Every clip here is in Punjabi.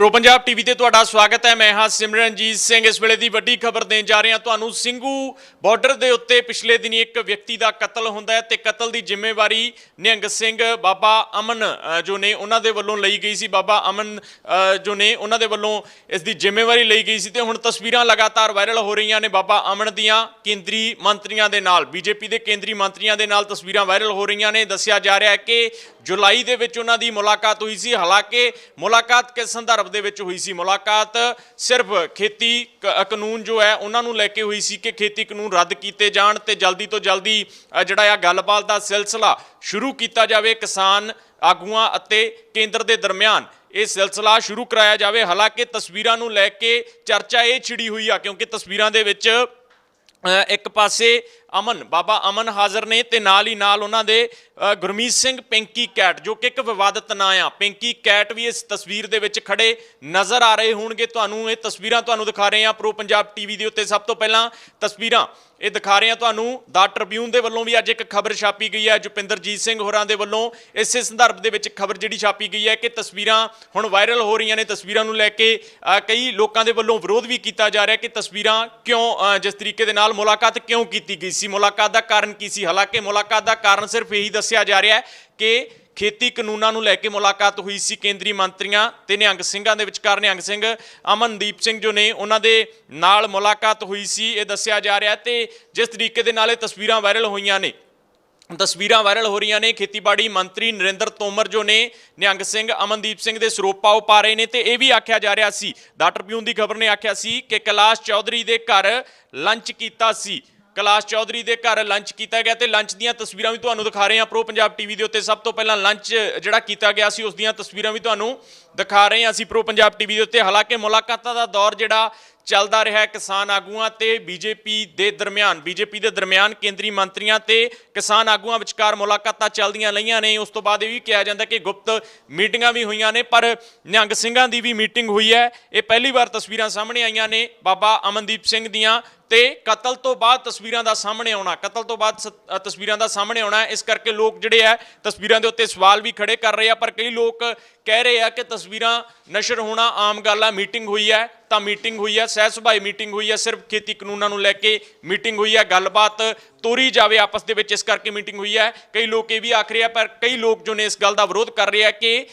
ਪ੍ਰੋ ਪੰਜਾਬ ਟੀਵੀ ਤੇ ਤੁਹਾਡਾ ਸਵਾਗਤ ਹੈ। ਮੈਂ ਹਾਂ ਸਿਮਰਨਜੀਤ ਸਿੰਘ। ਇਸ ਵੇਲੇ ਦੀ ਵੱਡੀ ਖਬਰ ਦੇਣ ਜਾ ਰਹੇ ਹਾਂ ਤੁਹਾਨੂੰ। ਸਿੰਘੂ ਬਾਰਡਰ ਦੇ ਉੱਤੇ ਪਿਛਲੇ ਦਿਨੀ ਇੱਕ ਵਿਅਕਤੀ ਦਾ ਕਤਲ ਹੁੰਦਾ ਹੈ ਤੇ ਕਤਲ ਦੀ ਜ਼ਿੰਮੇਵਾਰੀ ਨਿਹੰਗ ਸਿੰਘ, ਬਾਬਾ ਅਮਨ ਜੋ ਨੇ ਉਹਨਾਂ ਦੇ ਵੱਲੋਂ ਲਈ ਗਈ ਸੀ। ਬਾਬਾ ਅਮਨ ਜੋ ਨੇ ਉਹਨਾਂ ਦੇ ਵੱਲੋਂ ਇਸ ਦੀ ਜ਼ਿੰਮੇਵਾਰੀ ਲਈ ਗਈ ਸੀ ਤੇ ਹੁਣ ਤਸਵੀਰਾਂ ਲਗਾਤਾਰ ਵਾਇਰਲ ਹੋ ਰਹੀਆਂ ਨੇ ਬਾਬਾ ਅਮਨ ਦੀਆਂ ਕੇਂਦਰੀ ਮੰਤਰੀਆਂ ਦੇ ਨਾਲ। ਬੀਜੇਪੀ ਦੇ ਕੇਂਦਰੀ ਮੰਤਰੀਆਂ ਦੇ ਨਾਲ ਤਸਵੀਰਾਂ ਵਾਇਰਲ ਹੋ ਰਹੀਆਂ ਨੇ। ਦੱਸਿਆ ਜਾ ਰਿਹਾ ਹੈ ਕਿ ਜੁਲਾਈ ਦੇ ਵਿੱਚ ਉਹਨਾਂ ਦੀ ਮੁਲਾਕਾਤ ਹੋਈ ਸੀ। ਹਾਲਾਂਕਿ ਮੁਲਾਕਾਤ ਕਿਸ ਸੰਦਰਭ ਦੇ ਵਿੱਚ ਹੋਈ ਸੀ ਮੁਲਾਕਾਤ ਸਿਰਫ ਖੇਤੀ ਕਾਨੂੰਨ ਜੋ ਹੈ ਉਹਨਾਂ ਨੂੰ ਲੈ ਕੇ ਹੋਈ ਸੀ ਕਿ ਖੇਤੀ ਕਾਨੂੰਨ ਰੱਦ ਕੀਤੇ ਜਾਣ ਤੇ ਜਲਦੀ ਤੋਂ ਜਲਦੀ ਜਿਹੜਾ ਆ ਗੱਲਬਾਤ ਦਾ ਸਿਲਸਿਲਾ ਸ਼ੁਰੂ ਕੀਤਾ ਜਾਵੇ ਕਿਸਾਨ ਆਗੂਆਂ ਅਤੇ ਕੇਂਦਰ ਦੇ ਦਰਮਿਆਨ। ਇਹ ਸਿਲਸਿਲਾ ਸ਼ੁਰੂ ਕਰਾਇਆ ਜਾਵੇ। ਹਾਲਾਂਕਿ ਤਸਵੀਰਾਂ ਨੂੰ ਲੈ ਕੇ ਚਰਚਾ ਇਹ ਛਿੜੀ ਹੋਈ ਆ ਕਿਉਂਕਿ ਤਸਵੀਰਾਂ ਦੇ ਵਿੱਚ ਅ, ਇੱਕ ਪਾਸੇ ਅਮਨ, ਬਾਬਾ ਅਮਨ ਹਾਜ਼ਰ ਨੇ ਤੇ ਨਾਲ ਹੀ ਨਾਲ ਉਹਨਾਂ ਦੇ ਗੁਰਮੀਤ ਸਿੰਘ ਪਿੰਕੀ ਕੈਟ, ਜੋ ਕਿ ਇੱਕ ਵਿਵਾਦਤ ਨਾਂ ਆ। ਪਿੰਕੀ ਕੈਟ ਵੀ ਇਸ ਤਸਵੀਰ ਦੇ ਵਿੱਚ ਖੜੇ ਨਜ਼ਰ ਆ ਰਹੇ ਹੋਣਗੇ। ਤੁਹਾਨੂੰ ਇਹ ਤਸਵੀਰਾਂ ਤੁਹਾਨੂੰ ਦਿਖਾ ਰਹੇ ਆ ਪ੍ਰੋ ਪੰਜਾਬ ਟੀਵੀ ਦੇ ਉੱਤੇ। ਸਭ ਤੋਂ ਪਹਿਲਾਂ ਤਸਵੀਰਾਂ ਇਹ ਦਿਖਾ ਰਹੇ ਆ ਤੁਹਾਨੂੰ। ਦਾ ਟ੍ਰਿਬਿਊਨ ਦੇ ਵੱਲੋਂ ਵੀ ਅੱਜ ਇੱਕ ਖਬਰ ਛਾਪੀ ਗਈ ਹੈ। ਜੁਪਿੰਦਰਜੀਤ ਸਿੰਘ ਹੋਰਾਂ ਦੇ ਵੱਲੋਂ ਇਸੇ ਸੰਦਰਭ ਦੇ ਵਿੱਚ ਖਬਰ ਜਿਹੜੀ ਛਾਪੀ ਗਈ ਹੈ ਕਿ ਤਸਵੀਰਾਂ ਹੁਣ ਵਾਇਰਲ ਹੋ ਰਹੀਆਂ ਨੇ। ਤਸਵੀਰਾਂ ਨੂੰ ਲੈ ਕੇ ਕਈ ਲੋਕਾਂ ਦੇ ਵੱਲੋਂ ਵਿਰੋਧ ਵੀ ਕੀਤਾ ਜਾ ਰਿਹਾ ਕਿ ਤਸਵੀਰਾਂ ਕਿਉਂ ਜਿਸ ਤਰੀਕੇ ਦੇ ਨਾਲ ਮੁਲਾਕਾਤ ਕਿਉਂ ਕੀਤੀ ਗਈ ਸੀ, ਮੁਲਾਕਾਤ ਦਾ ਕਾਰਨ ਕੀ ਸੀ? ਹਾਲਾਂਕਿ ਮੁਲਾਕਾਤ ਦਾ ਕਾਰਨ ਸਿਰਫ ਇਹੀ ਦੱਸਿਆ ਜਾ ਰਿਹਾ ਹੈ ਕਿ ਖੇਤੀ ਕਾਨੂੰਨਾਂ ਨੂੰ ਲੈ ਕੇ ਮੁਲਾਕਾਤ ਹੋਈ ਸੀ ਕੇਂਦਰੀ ਮੰਤਰੀਆਂ ਤੇ ਨਿਹੰਗ ਸਿੰਘਾਂ ਦੇ ਵਿਚਕਾਰ। ਨਿਹੰਗ ਸਿੰਘ, ਅਮਨਦੀਪ ਸਿੰਘ ਜੋ ਨੇ, ਉਹਨਾਂ ਦੇ ਨਾਲ ਮੁਲਾਕਾਤ ਹੋਈ ਸੀ, ਇਹ ਦੱਸਿਆ ਜਾ ਰਿਹਾ ਹੈ ਤੇ ਜਿਸ ਤਰੀਕੇ ਦੇ ਨਾਲ ਇਹ ਤਸਵੀਰਾਂ ਵਾਇਰਲ ਹੋਈਆਂ ਨੇ। ਤਸਵੀਰਾਂ ਵਾਇਰਲ ਹੋ ਰਹੀਆਂ ਨੇ, ਖੇਤੀਬਾੜੀ ਮੰਤਰੀ ਨਰਿੰਦਰ ਤੋਮਰ ਜੋ ਨੇ, ਨਿਹੰਗ ਸਿੰਘ, ਅਮਨਦੀਪ ਸਿੰਘ ਦੇ ਸਰੋਪਾ ਉਹ ਪਾ ਰਹੇ ਨੇ ਤੇ ਇਹ ਵੀ ਆਖਿਆ ਜਾ ਰਿਹਾ ਸੀ। ਦਾ ਟ੍ਰਿਬਿਊਨ ਦੀ ਖਬਰ ਨੇ ਆਖਿਆ ਸੀ ਕਿ ਕੈਲਾਸ਼ ਚੌਧਰੀ ਦੇ ਘਰ ਲੰਚ ਕੀਤਾ ਸੀ। ਕੈਲਾਸ਼ ਚੌਧਰੀ ਦੇ ਘਰ ਲੰਚ ਕੀਤਾ ਗਿਆ ਤੇ ਲੰਚ ਦੀਆਂ ਤਸਵੀਰਾਂ ਵੀ ਤੁਹਾਨੂੰ ਦਿਖਾ ਰਹੇ ਹਾਂ। ਪ੍ਰੋ ਪੰਜਾਬ ਟੀਵੀ ਦੇ ਉੱਤੇ ਸਭ ਤੋਂ ਪਹਿਲਾਂ ਲੰਚ ਜਿਹੜਾ ਕੀਤਾ ਗਿਆ ਸੀ, ਉਸ ਦੀਆਂ ਤਸਵੀਰਾਂ ਵੀ ਤੁਹਾਨੂੰ ਦਿਖਾ ਰਹੇ ਹਾਂ ਅਸੀਂ ਪ੍ਰੋ ਪੰਜਾਬ ਟੀਵੀ ਦੇ ਉੱਤੇ। ਹਾਲਾਂਕਿ ਮੁਲਾਕਾਤਾਂ ਦਾ ਦੌਰ ਜਿਹੜਾ ਚੱਲਦਾ ਰਿਹਾ ਕਿਸਾਨ ਆਗੂਆਂ ਤੇ ਬੀਜੇਪੀ ਦੇ ਦਰਮਿਆਨ ਬੀਜੇਪੀ ਦੇ ਦਰਮਿਆਨ ਕੇਂਦਰੀ ਮੰਤਰੀਆਂ ਤੇ ਕਿਸਾਨ ਆਗੂਆਂ ਵਿਚਕਾਰ ਮੁਲਾਕਾਤਾਂ ਚੱਲਦੀਆਂ ਰਹੀਆਂ ਨੇ। ਉਸ ਤੋਂ ਬਾਅਦ ਇਹ ਵੀ ਕਿਹਾ ਜਾਂਦਾ ਕਿ ਗੁਪਤ ਮੀਟਿੰਗਾਂ ਵੀ ਹੋਈਆਂ ਨੇ, ਪਰ ਨਿਹੰਗ ਸਿੰਘਾਂ ਦੀ ਵੀ ਮੀਟਿੰਗ ਹੋਈ ਹੈ। ਇਹ ਪਹਿਲੀ ਵਾਰ ਤਸਵੀਰਾਂ ਸਾਹਮਣੇ ਆਈਆਂ ਨੇ। ਬਾਬਾ ਅਮਨਦੀਪ ਸਿੰਘ ਦੀਆਂ ਤੇ ਕਤਲ ਤੋਂ ਬਾਅਦ ਤਸਵੀਰਾਂ ਦਾ ਸਾਹਮਣੇ ਆਉਣਾ, ਕਤਲ ਤੋਂ ਬਾਅਦ ਸ- ਤਸਵੀਰਾਂ ਦਾ ਸਾਹਮਣੇ ਆਉਣਾ, ਇਸ ਕਰਕੇ ਲੋਕ ਜਿਹੜੇ ਆ, ਤਸਵੀਰਾਂ ਦੇ ਉੱਤੇ ਸਵਾਲ ਵੀ ਖੜੇ ਕਰ ਰਹੇ ਆ, ਪਰ ਕਈ ਲੋਕ ਕਹਿ ਰਹੇ ਆ ਕਿ ਤਸਵੀਰਾਂ ਨਸ਼ਰ ਹੋਣਾ ਆਮ ਗੱਲ ਆ, ਮੀਟਿੰਗ ਹੋਈ ਹੈ ਤਾਂ ਮੀਟਿੰਗ ਹੋਈ ਹੈ ਸਹਿ ਸੁਭਾਈ ਮੀਟਿੰਗ ਹੋਈ ਹੈ ਸਿਰਫ ਖੇਤੀ ਕਾਨੂੰਨਾਂ ਨੂੰ ਲੈ ਕੇ ਮੀਟਿੰਗ ਹੋਈ ਹੈ ਗੱਲਬਾਤ ਤੋਰੀ ਜਾਵੇ ਆਪਸ ਦੇ ਵਿੱਚ, ਇਸ ਕਰਕੇ ਮੀਟਿੰਗ ਹੋਈ ਹੈ ਕਈ ਲੋਕ ਇਹ ਵੀ ਆਖ ਰਹੇ ਆ, ਪਰ ਕਈ ਲੋਕ ਜੋ ਨੇ ਇਸ ਗੱਲ ਦਾ ਵਿਰੋਧ ਕਰ ਰਹੇ ਆ ਕਿ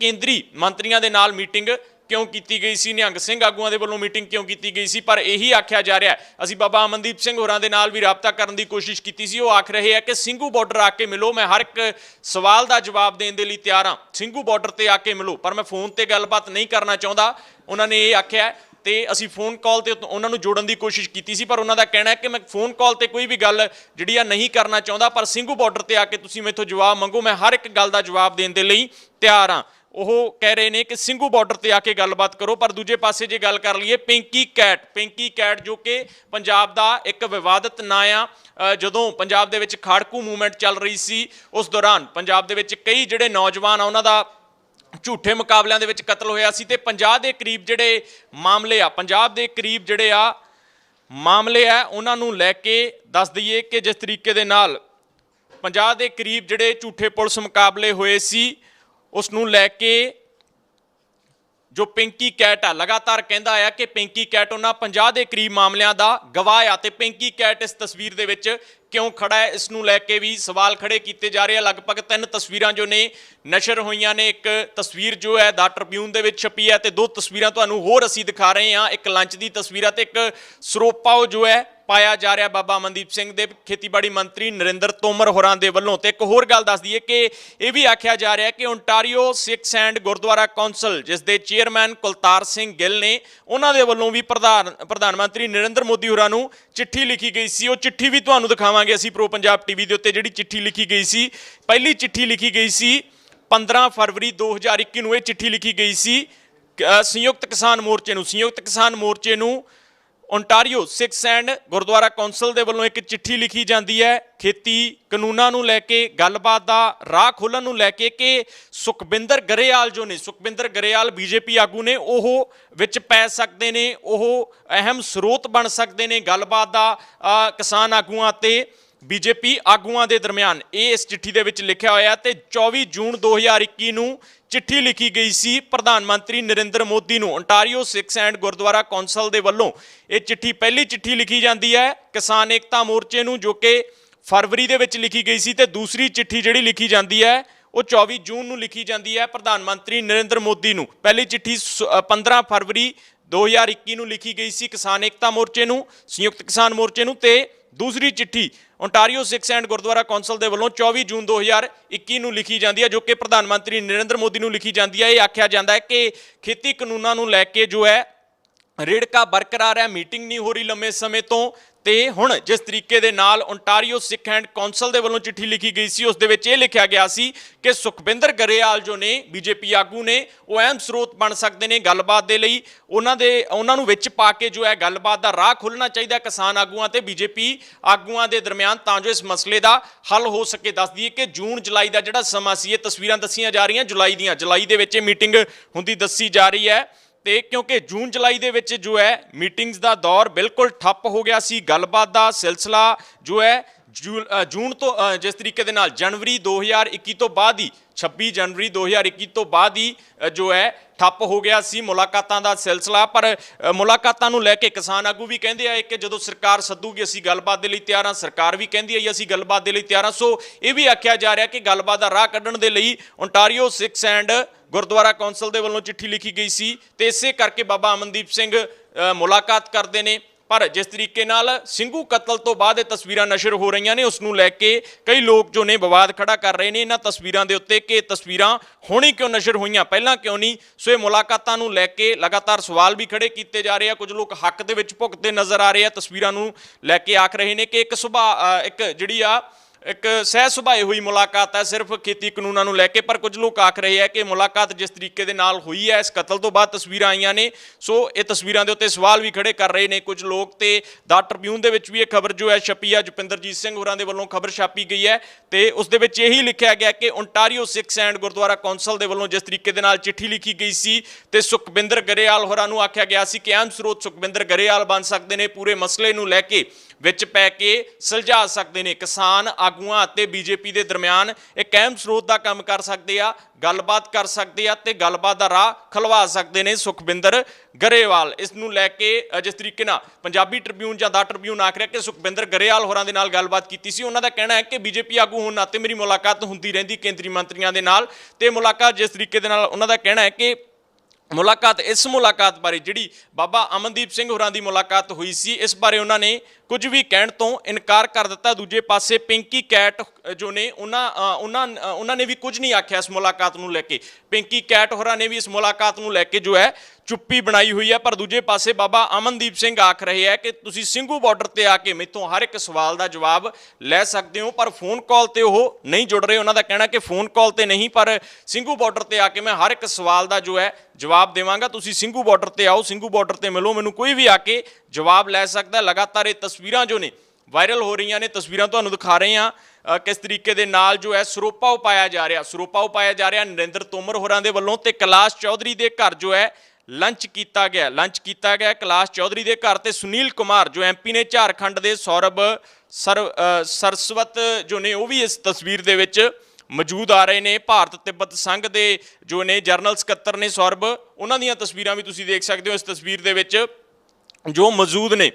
ਕੇਂਦਰੀ ਮੰਤਰੀਆਂ ਦੇ ਨਾਲ ਮੀਟਿੰਗ ਕਿਉਂ ਕੀਤੀ ਗਈ ਸੀ? ਨਿਹੰਗ ਸਿੰਘ ਆਗੂਆਂ ਦੇ ਵੱਲੋਂ ਮੀਟਿੰਗ ਕਿਉਂ ਕੀਤੀ ਗਈ ਸੀ? ਪਰ ਇਹੀ ਆਖਿਆ ਜਾ ਰਿਹਾ ਅਸੀਂ ਬਾਬਾ ਅਮਨਦੀਪ ਸਿੰਘ ਹੋਰਾਂ ਦੇ ਨਾਲ ਵੀ ਰਾਬਤਾ ਕਰਨ ਦੀ ਕੋਸ਼ਿਸ਼ ਕੀਤੀ ਸੀ। ਉਹ ਆਖ ਰਹੇ ਆ ਕਿ ਸਿੰਘੂ ਬਾਰਡਰ ਆ ਕੇ ਮਿਲੋ। ਮੈਂ ਹਰ ਇੱਕ ਸਵਾਲ ਦਾ ਜਵਾਬ ਦੇਣ ਦੇ ਲਈ ਤਿਆਰ ਹਾਂ। ਸਿੰਘੂ ਬਾਰਡਰ ਤੇ ਆ ਕੇ ਮਿਲੋ। ਪਰ ਮੈਂ ਫੋਨ ਤੇ ਗੱਲਬਾਤ ਨਹੀਂ ਕਰਨਾ ਚਾਹੁੰਦਾ। ਉਹਨਾਂ ਨੇ ਇਹ ਆਖਿਆ ਹੈ ਤੇ ਅਸੀਂ ਫੋਨ ਕਾਲ ਤੇ ਉਹਨਾਂ ਨੂੰ ਜੋੜਨ ਦੀ ਕੋਸ਼ਿਸ਼ ਕੀਤੀ ਸੀ। ਪਰ ਉਹਨਾਂ ਦਾ ਕਹਿਣਾ ਹੈ ਕਿ ਮੈਂ ਫੋਨ ਕਾਲ ਤੇ ਕੋਈ ਵੀ ਗੱਲ ਜਿਹੜੀ ਆ ਨਹੀਂ ਕਰਨਾ ਚਾਹੁੰਦਾ। ਪਰ ਸਿੰਘੂ ਬਾਰਡਰ ਤੇ ਆ ਕੇ ਤੁਸੀਂ ਮੈਥੋਂ ਜਵਾਬ ਮੰਗੋ। ਮੈਂ ਹਰ ਇੱਕ ਗੱਲ ਦਾ ਜਵਾਬ ਦੇਣ ਦੇ ਲਈ ਤਿਆਰ ਹਾਂ। ਉਹ ਕਹਿ ਰਹੇ ਨੇ ਕਿ ਸਿੰਘੂ ਬਾਰਡਰ ਤੇ ਆ ਕੇ ਗੱਲਬਾਤ ਕਰੋ, ਪਰ ਦੂਜੇ ਪਾਸੇ ਜੇ ਗੱਲ ਕਰ ਲਈਏ ਪਿੰਕੀ ਕੈਟ ਪਿੰਕੀ ਕੈਟ ਜੋ ਕਿ ਪੰਜਾਬ ਦਾ ਇੱਕ ਵਿਵਾਦਤ ਨਾਂ ਆ ਜਦੋਂ ਪੰਜਾਬ ਦੇ ਵਿੱਚ ਖਾੜਕੂ ਮੂਵਮੈਂਟ ਚੱਲ ਰਹੀ ਸੀ, ਉਸ ਦੌਰਾਨ ਪੰਜਾਬ ਦੇ ਵਿੱਚ ਕਈ ਜਿਹੜੇ ਨੌਜਵਾਨ ਆ, ਉਹਨਾਂ ਦਾ ਝੂਠੇ ਮੁਕਾਬਲਿਆਂ ਦੇ ਵਿੱਚ ਕਤਲ ਹੋਇਆ ਸੀ ਤੇ 50 ਦੇ ਕਰੀਬ ਜਿਹੜੇ ਮਾਮਲੇ ਆ ਪੰਜਾਬ ਦੇ ਕਰੀਬ ਜਿਹੜੇ ਆ ਮਾਮਲੇ ਆ, ਉਹਨਾਂ ਨੂੰ ਲੈ ਕੇ ਦੱਸ ਦਈਏ ਕਿ ਜਿਸ ਤਰੀਕੇ ਦੇ ਨਾਲ 50 ਦੇ ਕਰੀਬ ਜਿਹੜੇ ਝੂਠੇ ਪੁਲਿਸ ਮੁਕਾਬਲੇ ਹੋਏ ਸੀ ਉਸ ਨੂੰ ਲੈ ਕੇ ਜੋ ਪਿੰਕੀ ਕੈਟ ਆ, ਲਗਾਤਾਰ ਕਹਿੰਦਾ ਆ ਕਿ ਪਿੰਕੀ ਕੈਟ ਉਹਨਾਂ 50 ਦੇ ਕਰੀਬ ਮਾਮਲਿਆਂ ਦਾ ਗਵਾਹ ਆ ਤੇ ਪਿੰਕੀ ਕੈਟ ਇਸ ਤਸਵੀਰ ਦੇ ਵਿੱਚ ਕਿਉਂ ਖੜਾ ਹੈ? ਇਸ ਨੂੰ ਲੈ ਕੇ ਵੀ ਸਵਾਲ ਖੜੇ ਕੀਤੇ ਜਾ ਰਹੇ ਆ। ਲਗਭਗ ਤਿੰਨ ਤਸਵੀਰਾਂ ਜੋ ਨੇ, ਨਸ਼ਰ ਹੋਈਆਂ ਨੇ। ਇੱਕ ਤਸਵੀਰ ਜੋ ਹੈ, ਦਾ ਟ੍ਰਿਬਿਊਨ ਦੇ ਵਿੱਚ ਛਪੀ ਹੈ ਤੇ ਦੋ ਤਸਵੀਰਾਂ ਤੁਹਾਨੂੰ ਹੋਰ ਅਸੀਂ ਦਿਖਾ ਰਹੇ ਹਾਂ। ਇੱਕ ਲੰਚ ਦੀ ਤਸਵੀਰ ਹੈ ਤੇ ਇੱਕ ਸਰੋਪਾਓ ਜੋ ਹੈ, ਪਾਇਆ ਜਾ ਰਿਹਾ ਬਾਬਾ ਮਨਦੀਪ ਸਿੰਘ ਦੇ ਖੇਤੀਬਾੜੀ ਮੰਤਰੀ ਨਰਿੰਦਰ ਤੋਮਰ ਹੋਰਾਂ ਦੇ ਵੱਲੋਂ। ਤੇ ਇੱਕ ਹੋਰ ਗੱਲ ਦੱਸ ਦਈਏ ਕਿ ਇਹ ਵੀ ਆਖਿਆ ਜਾ ਰਿਹਾ ਕਿ Ontario Sikhs and Gurdwara council, ਜਿਸ ਦੇ ਚੇਅਰਮੈਨ ਕੁਲਤਾਰ ਸਿੰਘ ਗਿੱਲ ਨੇ, ਉਹਨਾਂ ਦੇ ਵੱਲੋਂ ਵੀ ਪ੍ਰਧਾਨ ਪ੍ਰਧਾਨ ਮੰਤਰੀ ਨਰਿੰਦਰ ਮੋਦੀ ਹੋਰਾਂ ਨੂੰ ਚਿੱਠੀ ਲਿਖੀ ਗਈ ਸੀ। ਉਹ ਚਿੱਠੀ ਵੀ ਤੁਹਾਨੂੰ ਦਿਖਾਵਾਂਗੇ ਅਸੀਂ ਪ੍ਰੋ ਪੰਜਾਬ ਟੀਵੀ ਦੇ ਉੱਤੇ ਜਿਹੜੀ ਚਿੱਠੀ ਲਿਖੀ ਗਈ ਸੀ। ਪਹਿਲੀ ਚਿੱਠੀ ਲਿਖੀ ਗਈ ਸੀ 15 ਫਰਵਰੀ 2021 ਨੂੰ। ਇਹ ਚਿੱਠੀ ਲਿਖੀ ਗਈ ਸੀ ਸੰਯੁਕਤ ਕਿਸਾਨ ਮੋਰਚੇ ਨੂੰ। ਸੰਯੁਕਤ ਕਿਸਾਨ ਮੋਰਚੇ ਨੂੰ Ontario Sikhs and Gurdwara council ਦੇ ਵੱਲੋਂ ਇੱਕ ਚਿੱਠੀ ਲਿਖੀ ਜਾਂਦੀ ਹੈ। ਖੇਤੀ ਕਾਨੂੰਨਾਂ ਨੂੰ ਲੈ ਕੇ, ਗੱਲਬਾਤ ਦਾ ਰਾਹ ਖੋਲਣ ਨੂੰ ਲੈ ਕੇ ਕਿ ਸੁਖਬਿੰਦਰ ਗਰੇਵਾਲ ਜੋ ਨੇ, ਸੁਖਬਿੰਦਰ ਗਰੇਵਾਲ ਬੀਜੇਪੀ ਆਗੂ ਨੇ, ਉਹ ਵਿੱਚ ਪੈ ਸਕਦੇ ਨੇ, ਉਹ ਅਹਿਮ ਸਰੋਤ ਬਣ ਸਕਦੇ ਨੇ ਗੱਲਬਾਤ ਦਾ ਕਿਸਾਨ ਆਗੂਆਂ ਤੇ, ਬੀਜੇਪੀ ਆਗੂਆਂ ਦੇ ਦਰਮਿਆਨ। ਇਹ ਇਸ ਚਿੱਠੀ ਦੇ ਵਿੱਚ ਲਿਖਿਆ ਹੋਇਆ ਤੇ 24 ਜੂਨ 2021 ਨੂੰ ਚਿੱਠੀ ਲਿਖੀ ਗਈ ਸੀ। ਪ੍ਰਧਾਨ ਮੰਤਰੀ ਨਰਿੰਦਰ ਮੋਦੀ ਨੂੰ ontario Sikhs and Gurdwara council ਦੇ ਵੱਲੋਂ ਇਹ ਚਿੱਠੀ ਪਹਿਲੀ ਚਿੱਠੀ ਲਿਖੀ ਜਾਂਦੀ ਹੈ ਕਿਸਾਨ ਏਕਤਾ ਮੋਰਚੇ ਨੂੰ ਜੋ ਕਿ ਫਰਵਰੀ ਦੇ ਵਿੱਚ ਲਿਖੀ ਗਈ ਸੀ ਤੇ ਦੂਸਰੀ ਚਿੱਠੀ ਜਿਹੜੀ ਲਿਖੀ ਜਾਂਦੀ ਹੈ ਉਹ 24 ਜੂਨ ਨੂੰ ਲਿਖੀ ਜਾਂਦੀ ਹੈ ਪ੍ਰਧਾਨ ਮੰਤਰੀ ਨਰਿੰਦਰ ਮੋਦੀ ਨੂੰ। ਪਹਿਲੀ ਚਿੱਠੀ ਸ- ਅ, 15 ਫਰਵਰੀ 2021 ਨੂੰ ਲਿਖੀ ਗਈ ਸੀ ਕਿਸਾਨ ਏਕਤਾ ਮੋਰਚੇ ਨੂੰ ਸੰਯੁਕਤ ਕਿਸਾਨ ਮੋਰਚੇ ਨੂੰ ਤੇ ਦੂਸਰੀ ਚਿੱਠੀ Ontario Sikh and Gurdwara council ਦੇ ਵੱਲੋਂ 24 ਜੂਨ 2021 ਨੂੰ ਲਿਖੀ ਜਾਂਦੀ ਹੈ, ਜੋ ਕਿ ਪ੍ਰਧਾਨ ਮੰਤਰੀ ਨਰਿੰਦਰ ਮੋਦੀ ਨੂੰ ਲਿਖੀ ਜਾਂਦੀ ਹੈ। ਇਹ ਆਖਿਆ ਜਾਂਦਾ ਹੈ ਕਿ ਖੇਤੀ ਕਾਨੂੰਨਾਂ ਨੂੰ ਲੈ ਕੇ ਜੋ ਹੈ, ਰੇੜਕਾ ਬਰਕਰਾਰ ਹੈ, ਮੀਟਿੰਗ ਨਹੀਂ ਹੋ ਰਹੀ ਲੰਮੇ ਸਮੇਂ ਤੋਂ। ਤੇ ਹੁਣ ਜਿਸ ਤਰੀਕੇ ਦੇ ਨਾਲ ਓਨਟਾਰੀਓ ਸਿੱਖ ਐਂਡ ਕੌਂਸਲ ਦੇ ਵੱਲੋਂ ਚਿੱਠੀ ਲਿਖੀ ਗਈ ਸੀ, ਉਸ ਦੇ ਵਿੱਚ ਇਹ ਲਿਖਿਆ ਗਿਆ ਸੀ ਕਿ ਸੁਖਬਿੰਦਰ ਗਰੇਵਾਲ ਜੋ ਨੇ, ਬੀਜੇਪੀ ਆਗੂ ਨੇ, ਉਹ ਅਹਿਮ ਸਰੋਤ ਬਣ ਸਕਦੇ ਨੇ ਗੱਲਬਾਤ ਦੇ ਲਈ। ਉਹਨਾਂ ਦੇ, ਉਹਨਾਂ ਨੂੰ ਵਿੱਚ ਪਾ ਕੇ ਜੋ ਹੈ ਗੱਲਬਾਤ ਦਾ ਰਾਹ ਖੁੱਲਣਾ ਚਾਹੀਦਾ ਕਿਸਾਨ ਆਗੂਆਂ ਤੇ ਬੀਜੇਪੀ ਆਗੂਆਂ ਦੇ ਦਰਮਿਆਨ, ਤਾਂ ਜੋ ਇਸ ਮਸਲੇ ਦਾ ਹੱਲ ਹੋ ਸਕੇ। ਦੱਸ ਦਈਏ ਕਿ ਜੂਨ, ਜੁਲਾਈ ਦਾ ਜਿਹੜਾ ਸਮਾਂ ਸੀ, ਇਹ ਤਸਵੀਰਾਂ ਦੱਸੀਆਂ ਜਾ ਰਹੀਆਂ ਜੁਲਾਈ ਦੀਆਂ। ਜੁਲਾਈ ਦੇ ਵਿੱਚ ਇਹ ਮੀਟਿੰਗ ਹੁੰਦੀ ਦੱਸੀ ਜਾ ਰਹੀ ਹੈ। ਤੇ ਕਿਉਂਕਿ ਜੂਨ ਜੁਲਾਈ ਦੇ ਵਿੱਚ ਜੋ ਹੈ ਮੀਟਿੰਗਸ ਦਾ ਦੌਰ ਬਿਲਕੁਲ ਠੱਪ ਹੋ ਗਿਆ ਸੀ, ਗੱਲਬਾਤ ਦਾ ਸਿਲਸਿਲਾ ਜੋ ਹੈ ਜੂ- ਜੂਨ ਤੋਂ ਜਿਸ ਤਰੀਕੇ ਦੇ ਨਾਲ ਜਨਵਰੀ 2021 ਤੋਂ ਬਾਅਦ ਹੀ 26 ਜਨਵਰੀ 2021 ਤੋਂ ਬਾਅਦ ਹੀ ਜੋ ਹੈ ਠੱਪ ਹੋ ਗਿਆ ਸੀ ਮੁਲਾਕਾਤਾਂ ਦਾ ਸਿਲਸਿਲਾ। ਪਰ ਮੁਲਾਕਾਤਾਂ ਨੂੰ ਲੈ ਕੇ ਕਿਸਾਨ ਆਗੂ ਵੀ ਕਹਿੰਦੇ ਆ ਕਿ ਜਦੋਂ ਸਰਕਾਰ ਸੱਦੂਗੀ ਅਸੀਂ ਗੱਲਬਾਤ ਦੇ ਲਈ ਤਿਆਰ ਹਾਂ, ਸਰਕਾਰ ਵੀ ਕਹਿੰਦੀ ਹੈ ਜੀ ਅਸੀਂ ਗੱਲਬਾਤ ਦੇ ਲਈ ਤਿਆਰ ਹਾਂ। ਸੋ ਇਹ ਵੀ ਆਖਿਆ ਜਾ ਰਿਹਾ ਕਿ ਗੱਲਬਾਤ ਦਾ ਰਾਹ ਕੱਢਣ ਦੇ ਲਈ Ontario Sikhs and Gurdwara council ਦੇ ਵੱਲੋਂ ਚਿੱਠੀ ਲਿਖੀ ਗਈ ਸੀ ਤੇ ਇਸੇ ਕਰਕੇ ਬਾਬਾ ਅਮਨਦੀਪ ਸਿੰਘ ਮੁਲਾਕਾਤ ਕਰਦੇ ਨੇ। ਪਰ ਜਿਸ ਤਰੀਕੇ ਨਾਲ ਸਿੰਘੂ ਕਤਲ ਤੋਂ ਬਾਅਦ ਇਹ ਤਸਵੀਰਾਂ ਨਸ਼ਰ ਹੋ ਰਹੀਆਂ ਨੇ, ਉਸ ਨੂੰ ਲੈ ਕੇ ਕਈ ਲੋਕ ਜੋ ਨੇ ਵਿਵਾਦ ਖੜਾ ਕਰ ਰਹੇ ਨੇ। ਇਹਨਾਂ ਤਸਵੀਰਾਂ ਦੇ ਉੱਤੇ ਕਿ ਇਹ ਤਸਵੀਰਾਂ ਹੁਣੀ ਕਿਉਂ ਨਸ਼ਰ ਹੋਈਆਂ, ਪਹਿਲਾਂ ਕਿਉਂ ਨਹੀਂ? ਸੋ ਇਹ ਮੁਲਾਕਾਤਾਂ ਨੂੰ ਲੈ ਕੇ ਲਗਾਤਾਰ ਸਵਾਲ ਵੀ ਖੜੇ ਕੀਤੇ ਜਾ ਰਹੇ ਆ। ਕੁਝ ਲੋਕ ਹੱਕ ਦੇ ਵਿੱਚ ਭੁਗਤਦੇ ਨਜ਼ਰ ਆ ਰਹੇ ਆ। ਤਸਵੀਰਾਂ ਨੂੰ ਲੈ ਕੇ ਆਖ ਰਹੇ ਨੇ ਕਿ ਇੱਕ ਸੁਭਾ ਇੱਕ ਜਿਹੜੀ ਆ ਇੱਕ ਸਹਿ ਸੁਭਾਏ ਹੋਈ ਮੁਲਾਕਾਤ ਹੈ, ਸਿਰਫ ਖੇਤੀ ਕਾਨੂੰਨਾਂ ਨੂੰ ਲੈ ਕੇ, ਪਰ ਕੁਝ ਲੋਕ ਆਖ ਰਹੇ ਹੈ ਕਿ ਮੁਲਾਕਾਤ ਜਿਸ ਤਰੀਕੇ ਦੇ ਨਾਲ ਹੋਈ ਹੈ, ਇਸ ਕਤਲ ਤੋਂ ਬਾਅਦ ਤਸਵੀਰਾਂ ਆਈਆਂ ਨੇ। ਸੋ ਇਹ ਤਸਵੀਰਾਂ ਦੇ ਉੱਤੇ ਸਵਾਲ ਵੀ ਖੜੇ ਕਰ ਰਹੇ ਨੇ ਕੁਝ ਲੋਕ ਤੇ ਦਾ ਟ੍ਰਿਬਿਊਨ ਦੇ ਵਿੱਚ ਵੀ ਇਹ ਖਬਰ ਜੋ ਹੈ, ਛਪੀ ਹੈ ਜੁਪਿੰਦਰਜੀਤ ਸਿੰਘ ਹੋਰਾਂ ਦੇ ਵੱਲੋਂ ਖਬਰ ਛਾਪੀ ਗਈ ਹੈ ਤੇ ਉਸ ਦੇ ਵਿੱਚ ਇਹੀ ਲਿਖਿਆ ਗਿਆ ਕਿ Ontario Sikhs and Gurdwara council ਦੇ ਵੱਲੋਂ ਜਿਸ ਤਰੀਕੇ ਦੇ ਨਾਲ ਚਿੱਠੀ ਲਿਖੀ ਗਈ ਸੀ ਤੇ ਸੁਖਬਿੰਦਰ ਗਰੇਵਾਲ ਹੋਰਾਂ ਨੂੰ ਆਖਿਆ ਗਿਆ ਸੀ ਕਿ ਅਹਿਮ ਸਰੋਤ ਸੁਖਬਿੰਦਰ ਗਰੇਵਾਲ ਬਣ ਸਕਦੇ ਨੇ। ਪੂਰੇ ਮਸਲੇ ਨੂੰ ਲੈ ਕੇ ਵਿੱਚ ਪੈ ਕੇ ਸੁਲਝਾ ਸਕਦੇ ਨੇ। ਕਿਸਾਨ ਆਗੂਆਂ ਅਤੇ ਬੀਜੇਪੀ ਦੇ ਦਰਮਿਆਨ ਇੱਕ ਅਹਿਮ ਸਰੋਤ ਦਾ ਕੰਮ ਕਰ ਸਕਦੇ ਆ, ਗੱਲਬਾਤ ਕਰ ਸਕਦੇ ਆ ਤੇ ਗੱਲਬਾਤ ਦਾ ਰਾਹ ਖਲਵਾ ਸਕਦੇ ਨੇ ਸੁਖਬਿੰਦਰ ਗਰੇਵਾਲ। ਇਸ ਨੂੰ ਲੈ ਕੇ ਜਿਸ ਤਰੀਕੇ ਨਾਲ ਪੰਜਾਬੀ ਟ੍ਰਿਬਿਊਨ ਜਾਂ ਦਾ ਟ੍ਰਿਬਿਊਨ ਆਖ ਰਿਹਾ ਕਿ ਸੁਖਬਿੰਦਰ ਗਰੇਵਾਲ ਹੋਰਾਂ ਦੇ ਨਾਲ ਗੱਲਬਾਤ ਕੀਤੀ ਸੀ, ਉਹਨਾਂ ਦਾ ਕਹਿਣਾ ਹੈ ਕਿ ਬੀਜੇਪੀ ਆਗੂ ਹੋਣ ਨਾਤੇ ਮੇਰੀ ਮੁਲਾਕਾਤ ਹੁੰਦੀ ਰਹਿੰਦੀ ਕੇਂਦਰੀ ਮੰਤਰੀਆਂ ਦੇ ਨਾਲ ਤੇ ਮੁਲਾਕਾਤ ਜਿਸ ਤਰੀਕੇ ਦੇ ਨਾਲ ਉਹਨਾਂ ਦਾ ਕਹਿਣਾ ਹੈ ਕਿ ਮੁਲਾਕਾਤ, ਇਸ ਮੁਲਾਕਾਤ ਬਾਰੇ ਜਿਹੜੀ ਬਾਬਾ ਅਮਨਦੀਪ ਸਿੰਘ ਹੋਰਾਂ ਦੀ ਮੁਲਾਕਾਤ ਹੋਈ ਸੀ, ਇਸ ਬਾਰੇ ਉਹਨਾਂ ਨੇ ਕੁਝ ਵੀ ਕਹਿਣ ਤੋਂ ਇਨਕਾਰ ਕਰ ਦਿੱਤਾ। ਦੂਜੇ ਪਾਸੇ ਪਿੰਕੀ ਕੈਟ ਜੋ ਨੇ, ਉਹਨਾਂ ਉਹਨਾਂ ਉਹਨਾਂ ਨੇ ਵੀ ਕੁਝ ਨਹੀਂ ਆਖਿਆ ਇਸ ਮੁਲਾਕਾਤ ਨੂੰ ਲੈ ਕੇ। ਪਿੰਕੀ ਕੈਟ ਹੋਰਾਂ ਨੇ ਵੀ ਇਸ ਮੁਲਾਕਾਤ ਨੂੰ ਲੈ ਕੇ ਜੋ ਹੈ, ਚੁੱਪੀ ਬਣਾਈ ਹੋਈ ਹੈ। ਪਰ ਦੂਜੇ ਪਾਸੇ ਬਾਬਾ ਅਮਨਦੀਪ ਸਿੰਘ ਆਖ ਰਹੇ ਹੈ ਕਿ ਤੁਸੀਂ ਸਿੰਘੂ ਬਾਰਡਰ ਤੇ ਆ ਕੇ ਮੈਥੋਂ ਹਰ ਇੱਕ ਸਵਾਲ ਦਾ ਜਵਾਬ ਲੈ ਸਕਦੇ ਹੋ, ਪਰ ਫੋਨ ਕਾਲ ਤੇ ਉਹ ਨਹੀਂ ਜੁੜ ਰਹੇ। ਉਹਨਾਂ ਦਾ ਕਹਿਣਾ ਕਿ ਫੋਨ ਕਾਲ ਤੇ ਨਹੀਂ, ਪਰ ਸਿੰਘੂ ਬਾਰਡਰ ਤੇ ਆ ਕੇ ਮੈਂ ਹਰ ਇੱਕ ਸਵਾਲ ਦਾ ਜੋ ਹੈ, ਜਵਾਬ ਦੇਵਾਂਗਾ। ਤੁਸੀਂ ਸਿੰਘੂ ਬਾਰਡਰ ਤੇ ਆਓ, ਸਿੰਘੂ ਬਾਰਡਰ ਤੇ ਮਿਲੋ। ਮੈਨੂੰ ਕੋਈ ਵੀ ਆ ਕੇ ਜਵਾਬ ਲੈ ਸਕਦਾ, ਲਗਾਤਾਰ ਇਹ ਤਸਵੀਰਾਂ ਜੋ ਨੇ ਵਾਇਰਲ ਹੋ ਰਹੀਆਂ ਨੇ, ਤਸਵੀਰਾਂ ਤੁਹਾਨੂੰ ਦਿਖਾ ਰਹੇ ਹਾਂ ਕਿਸ ਤਰੀਕੇ ਦੇ ਨਾਲ ਜੋ ਹੈ ਸਰੋਪਾ ਉਪਾਇਆ ਜਾ ਰਿਹਾ। ਸਰੋਪਾ ਉਪਾਇਆ ਜਾ ਰਿਹਾ ਨਰਿੰਦਰ ਤੋਮਰ ਹੋਰਾਂ ਦੇ ਵੱਲੋਂ ਤੇ ਕੈਲਾਸ਼ ਚੌਧਰੀ ਦੇ ਘਰ ਜੋ ਹੈ ਲੰਚ ਕੀਤਾ ਗਿਆ। ਲੰਚ ਕੀਤਾ ਗਿਆ ਕੈਲਾਸ਼ ਚੌਧਰੀ ਦੇ ਘਰ ਤੇ ਸੁਨੀਲ ਕੁਮਾਰ ਜੋ ਐਮਪੀ ਨੇ ਝਾਰਖੰਡ ਦੇ ਸੌਰਭ ਸਰ ਸਰਸਵਤ ਜੋ ਨੇ ਉਹ ਵੀ ਇਸ ਤਸਵੀਰ ਦੇ ਵਿੱਚ ਮੌਜੂਦ ਆ ਰਹੇ ਨੇ। ਭਾਰਤ ਤਿੱਬਤ ਸੰਘ ਦੇ ਜੋ ਨੇ ਜਰਨਲ ਸਕੱਤਰ ਨੇ ਸੌਰਭ, ਉਹਨਾਂ ਦੀਆਂ ਤਸਵੀਰਾਂ ਵੀ ਤੁਸੀਂ ਦੇਖ ਸਕਦੇ ਹੋ ਇਸ ਤਸਵੀਰ ਦੇ ਵਿੱਚ। ਜੋ ਮੌਜੂਦ ਨੇ।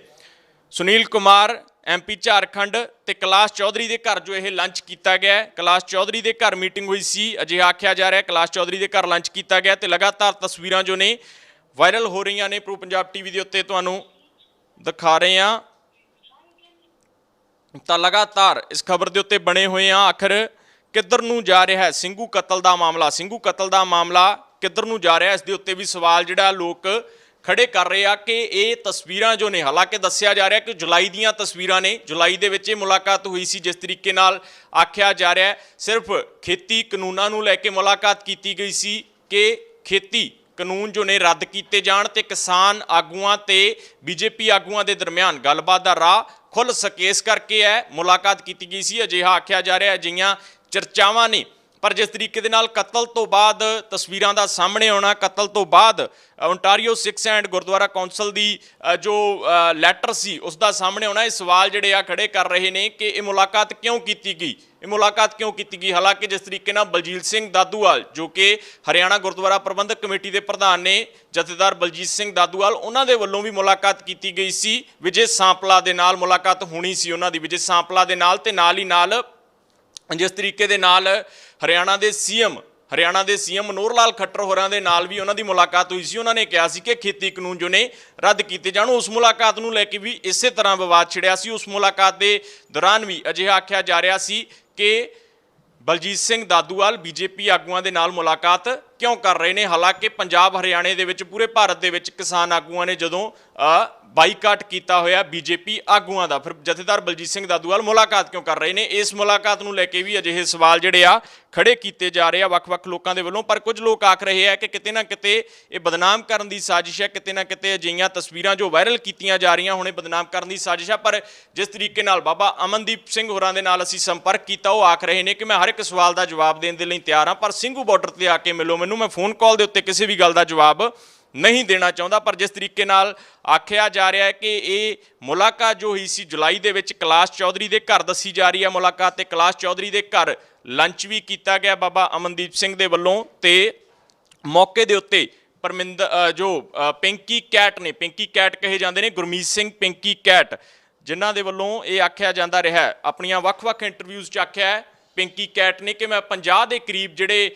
ਸੁਨੀਲ ਕੁਮਾਰ ਐਮਪੀ ਝਾਰਖੰਡ ਤੇ ਕੈਲਾਸ਼ ਚੌਧਰੀ ਦੇ ਘਰ ਜੋ ਇਹ ਲੰਚ ਕੀਤਾ ਗਿਆ ਹੈ। ਕੈਲਾਸ਼ ਚੌਧਰੀ ਦੇ ਘਰ ਮੀਟਿੰਗ ਹੋਈ ਸੀ। ਅਜੇ ਆਖਿਆ ਜਾ ਰਿਹਾ ਹੈ ਕੈਲਾਸ਼ ਚੌਧਰੀ ਦੇ ਘਰ ਲੰਚ ਕੀਤਾ ਗਿਆ ਤੇ ਲਗਾਤਾਰ ਤਸਵੀਰਾਂ ਜੋ ਨੇ ਵਾਇਰਲ ਹੋ ਰਹੀਆਂ ਨੇ। ਪ੍ਰੋ ਪੰਜਾਬ ਟੀਵੀ ਦੇ ਉੱਤੇ ਤੁਹਾਨੂੰ ਦਿਖਾ ਰਹੇ ਹਾਂ। ਤਾਂ ਲਗਾਤਾਰ ਇਸ ਖਬਰ ਦੇ ਉੱਤੇ ਬਣੇ ਹੋਏ ਆ ਆਖਰ ਕਿੱਧਰ ਨੂੰ ਜਾ ਰਿਹਾ ਹੈ? ਸਿੰਘੂ ਕਤਲ ਦਾ ਮਾਮਲਾ, ਸਿੰਘੂ ਕਤਲ ਦਾ ਮਾਮਲਾ ਕਿੱਧਰ ਨੂੰ ਜਾ ਰਿਹਾ ਇਸ ਦੇ ਉੱਤੇ ਵੀ ਸਵਾਲ ਜਿਹੜਾ ਲੋਕ ਖੜੇ ਕਰ ਰਹੇ ਆ ਕਿ ਇਹ ਤਸਵੀਰਾਂ ਜੋ ਨੇ, ਹਾਲਾਂਕਿ ਦੱਸਿਆ ਜਾ ਰਿਹਾ ਕਿ ਜੁਲਾਈ ਦੀਆਂ ਤਸਵੀਰਾਂ ਨੇ, ਜੁਲਾਈ ਦੇ ਵਿੱਚ ਇਹ ਮੁਲਾਕਾਤ ਹੋਈ ਸੀ, ਜਿਸ ਤਰੀਕੇ ਨਾਲ ਆਖਿਆ ਜਾ ਰਿਹਾ ਸਿਰਫ ਖੇਤੀ ਕਾਨੂੰਨਾਂ ਨੂੰ ਲੈ ਕੇ ਮੁਲਾਕਾਤ ਕੀਤੀ ਗਈ ਸੀ ਕਿ ਖੇਤੀ ਕਾਨੂੰਨ ਜੋ ਨੇ ਰੱਦ ਕੀਤੇ ਜਾਣ ਤੇ ਕਿਸਾਨ ਆਗੂਆਂ ਤੇ ਬੀਜੇਪੀ ਆਗੂਆਂ ਦੇ ਦਰਮਿਆਨ ਗੱਲਬਾਤ ਦਾ ਰਾਹ ਖੁੱਲ ਸਕੇ। ਇਸ ਕਰਕੇ ਹੈ ਮੁਲਾਕਾਤ ਕੀਤੀ ਗਈ ਸੀ। ਅਜਿਹਾ ਆਖਿਆ ਜਾ ਰਿਹਾ ਅਜਿਹੀਆਂ ਚਰਚਾਵਾਂ ਨੇ। ਪਰ ਜਿਸ ਤਰੀਕੇ ਦੇ ਨਾਲ ਕਤਲ ਤੋਂ ਬਾਅਦ ਤਸਵੀਰਾਂ ਦਾ ਸਾਹਮਣੇ ਆਉਣਾ, ਕਤਲ ਤੋਂ ਬਾਅਦ Ontario Sikhs and Gurdwara council ਦੀ ਜੋ ਲੈਟਰ ਸੀ, ਉਸ ਦਾ ਸਾਹਮਣੇ ਆਉਣਾ। ਇਹ ਸਵਾਲ ਜਿਹੜੇ ਆ ਖੜੇ ਕਰ ਰਹੇ ਨੇ ਕਿ ਇਹ ਮੁਲਾਕਾਤ ਕਿਉਂ ਕੀਤੀ ਗਈ? ਇਹ ਮੁਲਾਕਾਤ ਕਿਉਂ ਕੀਤੀ ਗਈ? ਹਾਲਾਂਕਿ ਜਿਸ ਤਰੀਕੇ ਨਾਲ ਬਲਜੀਤ ਸਿੰਘ ਦਾਦੂਵਾਲ, ਜੋ ਕਿ ਹਰਿਆਣਾ ਗੁਰਦੁਆਰਾ ਪ੍ਰਬੰਧਕ ਕਮੇਟੀ ਦੇ ਪ੍ਰਧਾਨ ਨੇ, ਜਥੇਦਾਰ ਬਲਜੀਤ ਸਿੰਘ ਦਾਦੂਵਾਲ, ਉਹਨਾਂ ਦੇ ਵੱਲੋਂ ਵੀ ਮੁਲਾਕਾਤ ਕੀਤੀ ਗਈ ਸੀ। ਵਿਜੇ ਸਾਂਪਲਾ ਦੇ ਨਾਲ ਮੁਲਾਕਾਤ ਹੋਣੀ ਸੀ ਉਹਨਾਂ ਦੀ। ਵਿਜੇ ਸਾਂਪਲਾ ਦੇ ਨਾਲ ਤੇ ਨਾਲ ਹੀ ਨਾਲ ਜਿਸ ਤਰੀਕੇ ਦੇ ਨਾਲ ਹਰਿਆਣਾ ਦੇ ਸੀਐਮ, ਹਰਿਆਣਾ ਦੇ ਸੀਐਮ ਮਨੋਹਰ ਲਾਲ ਖੱਟਰ ਹੋਰਾਂ ਦੇ ਨਾਲ ਵੀ ਉਹਨਾਂ ਦੀ ਮੁਲਾਕਾਤ ਹੋਈ ਸੀ। ਉਹਨਾਂ ਨੇ ਕਿਹਾ ਸੀ ਕਿ ਖੇਤੀ ਕਾਨੂੰਨ ਜੋ ਨੇ ਰੱਦ ਕੀਤੇ ਜਾਣ। ਉਸ ਮੁਲਾਕਾਤ ਨੂੰ ਲੈ ਕੇ ਵੀ ਇਸੇ ਤਰ੍ਹਾਂ ਵਿਵਾਦ ਛਿੜਿਆ ਸੀ। ਉਸ ਮੁਲਾਕਾਤ ਦੇ ਦੌਰਾਨ ਵੀ ਅਜਿਹਾ ਆਖਿਆ ਜਾ ਰਿਹਾ ਸੀ ਕਿ ਬਲਜੀਤ ਸਿੰਘ ਦਾਦੂਵਾਲ ਬੀਜੇਪੀ ਆਗੂਆਂ ਦੇ ਨਾਲ ਮੁਲਾਕਾਤ ਕਿਉਂ ਕਰ ਰਹੇ ਨੇ? ਹਾਲਾਂਕਿ ਪੰਜਾਬ ਹਰਿਆਣੇ ਦੇ ਵਿੱਚ, ਪੂਰੇ ਭਾਰਤ ਦੇ ਵਿੱਚ ਕਿਸਾਨ ਆਗੂਆਂ ਨੇ ਜਦੋਂ ਬਾਈਕਾਟ ਕੀਤਾ ਹੋਇਆ ਬੀਜੇਪੀ ਆਗੂਆਂ ਦਾ। ਫਿਰ ਜਥੇਦਾਰ ਬਲਜੀਤ ਸਿੰਘ ਦਾਦੂਵਾਲ ਮੁਲਾਕਾਤ ਕਿਉਂ ਕਰ ਰਹੇ ਨੇ? ਇਸ ਮੁਲਾਕਾਤ ਨੂੰ ਲੈ ਕੇ ਵੀ ਅਜਿਹੇ ਸਵਾਲ ਜਿਹੜੇ ਆ, ਖੜੇ ਕੀਤੇ ਜਾ ਰਹੇ ਆ ਵੱਖ-ਵੱਖ ਲੋਕਾਂ ਦੇ ਵੱਲੋਂ। ਪਰ ਕੁਝ ਲੋਕ ਆਖ ਰਹੇ ਆ ਕਿ ਕਿਤੇ ਨਾ ਕਿਤੇ ਇਹ ਬਦਨਾਮ ਕਰਨ ਦੀ ਸਾਜ਼ਿਸ਼ ਹੈ, ਕਿਤੇ ਨਾ ਕਿਤੇ ਅਜਿਹੀਆਂ ਤਸਵੀਰਾਂ ਜੋ ਵਾਇਰਲ ਕੀਤੀਆਂ ਜਾ ਰਹੀਆਂ ਹੁਣੇ ਬਦਨਾਮ ਕਰਨ ਦੀ ਸਾਜ਼ਿਸ਼ ਆ ਪਰ ਜਿਸ ਤਰੀਕੇ ਨਾਲ ਬਾਬਾ ਅਮਨਦੀਪ ਸਿੰਘ ਹੋਰਾਂ ਦੇ ਨਾਲ ਅਸੀਂ ਸੰਪਰਕ ਕੀਤਾ, ਉਹ ਆਖ ਰਹੇ ਨੇ ਕਿ ਮੈਂ ਹਰ ਇੱਕ ਸਵਾਲ ਦਾ ਜਵਾਬ ਦੇਣ ਦੇ ਲਈ ਤਿਆਰ ਹਾਂ। ਪਰ ਸਿੰਘੂ ਬਾਰਡਰ ਤੇ ਆ ਕੇ ਮਿਲੋ ਮੈਨੂੰ, ਮੈਂ ਫੋਨ ਕਾਲ ਦੇ ਉੱਤੇ ਕਿਸੇ ਵੀ ਗੱਲ ਦਾ ਜਵਾਬ ਨਹੀਂ ਦੇਣਾ ਚਾਹੁੰਦਾ, ਪਰ ਜਿਸ ਤਰੀਕੇ ਨਾਲ ਆਖਿਆ ਜਾ ਰਿਹਾ ਹੈ ਕਿ ਇਹ ਮੁਲਾਕਾਤ ਜੋ ਹੋਈ ਸੀ ਜੁਲਾਈ ਦੇ ਵਿੱਚ ਕਲਾਸ਼ ਚੌਧਰੀ ਦੇ ਘਰ ਦੱਸੀ ਜਾ ਰਹੀ ਹੈ ਮੁਲਾਕਾਤ ਤੇ ਕਲਾਸ਼ ਚੌਧਰੀ ਦੇ ਘਰ ਲੰਚ ਵੀ ਕੀਤਾ ਗਿਆ ਬਾਬਾ ਅਮਨਦੀਪ ਸਿੰਘ ਦੇ ਵੱਲੋਂ ਤੇ ਮੌਕੇ ਦੇ ਉੱਤੇ ਪਰਮਿੰਦ ਜੋ ਪਿੰਕੀ ਕੈਟ ਨੇ, ਪਿੰਕੀ ਕੈਟ ਕਹੇ ਜਾਂਦੇ ਨੇ, ਗੁਰਮੀਤ ਸਿੰਘ ਪਿੰਕੀ ਕੈਟ, ਜਿਨ੍ਹਾਂ ਦੇ ਵੱਲੋਂ ਇਹ ਆਖਿਆ ਜਾਂਦਾ ਰਿਹਾ ਆਪਣੀਆਂ ਵੱਖ-ਵੱਖ ਇੰਟਰਵਿਊਜ਼ 'ਚ ਆਖਿਆ ਹੈ ਪਿੰਕੀ ਕੈਟ ਨੇ ਕਿ ਮੈਂ 50 ਦੇ ਕਰੀਬ ਜਿਹੜੇ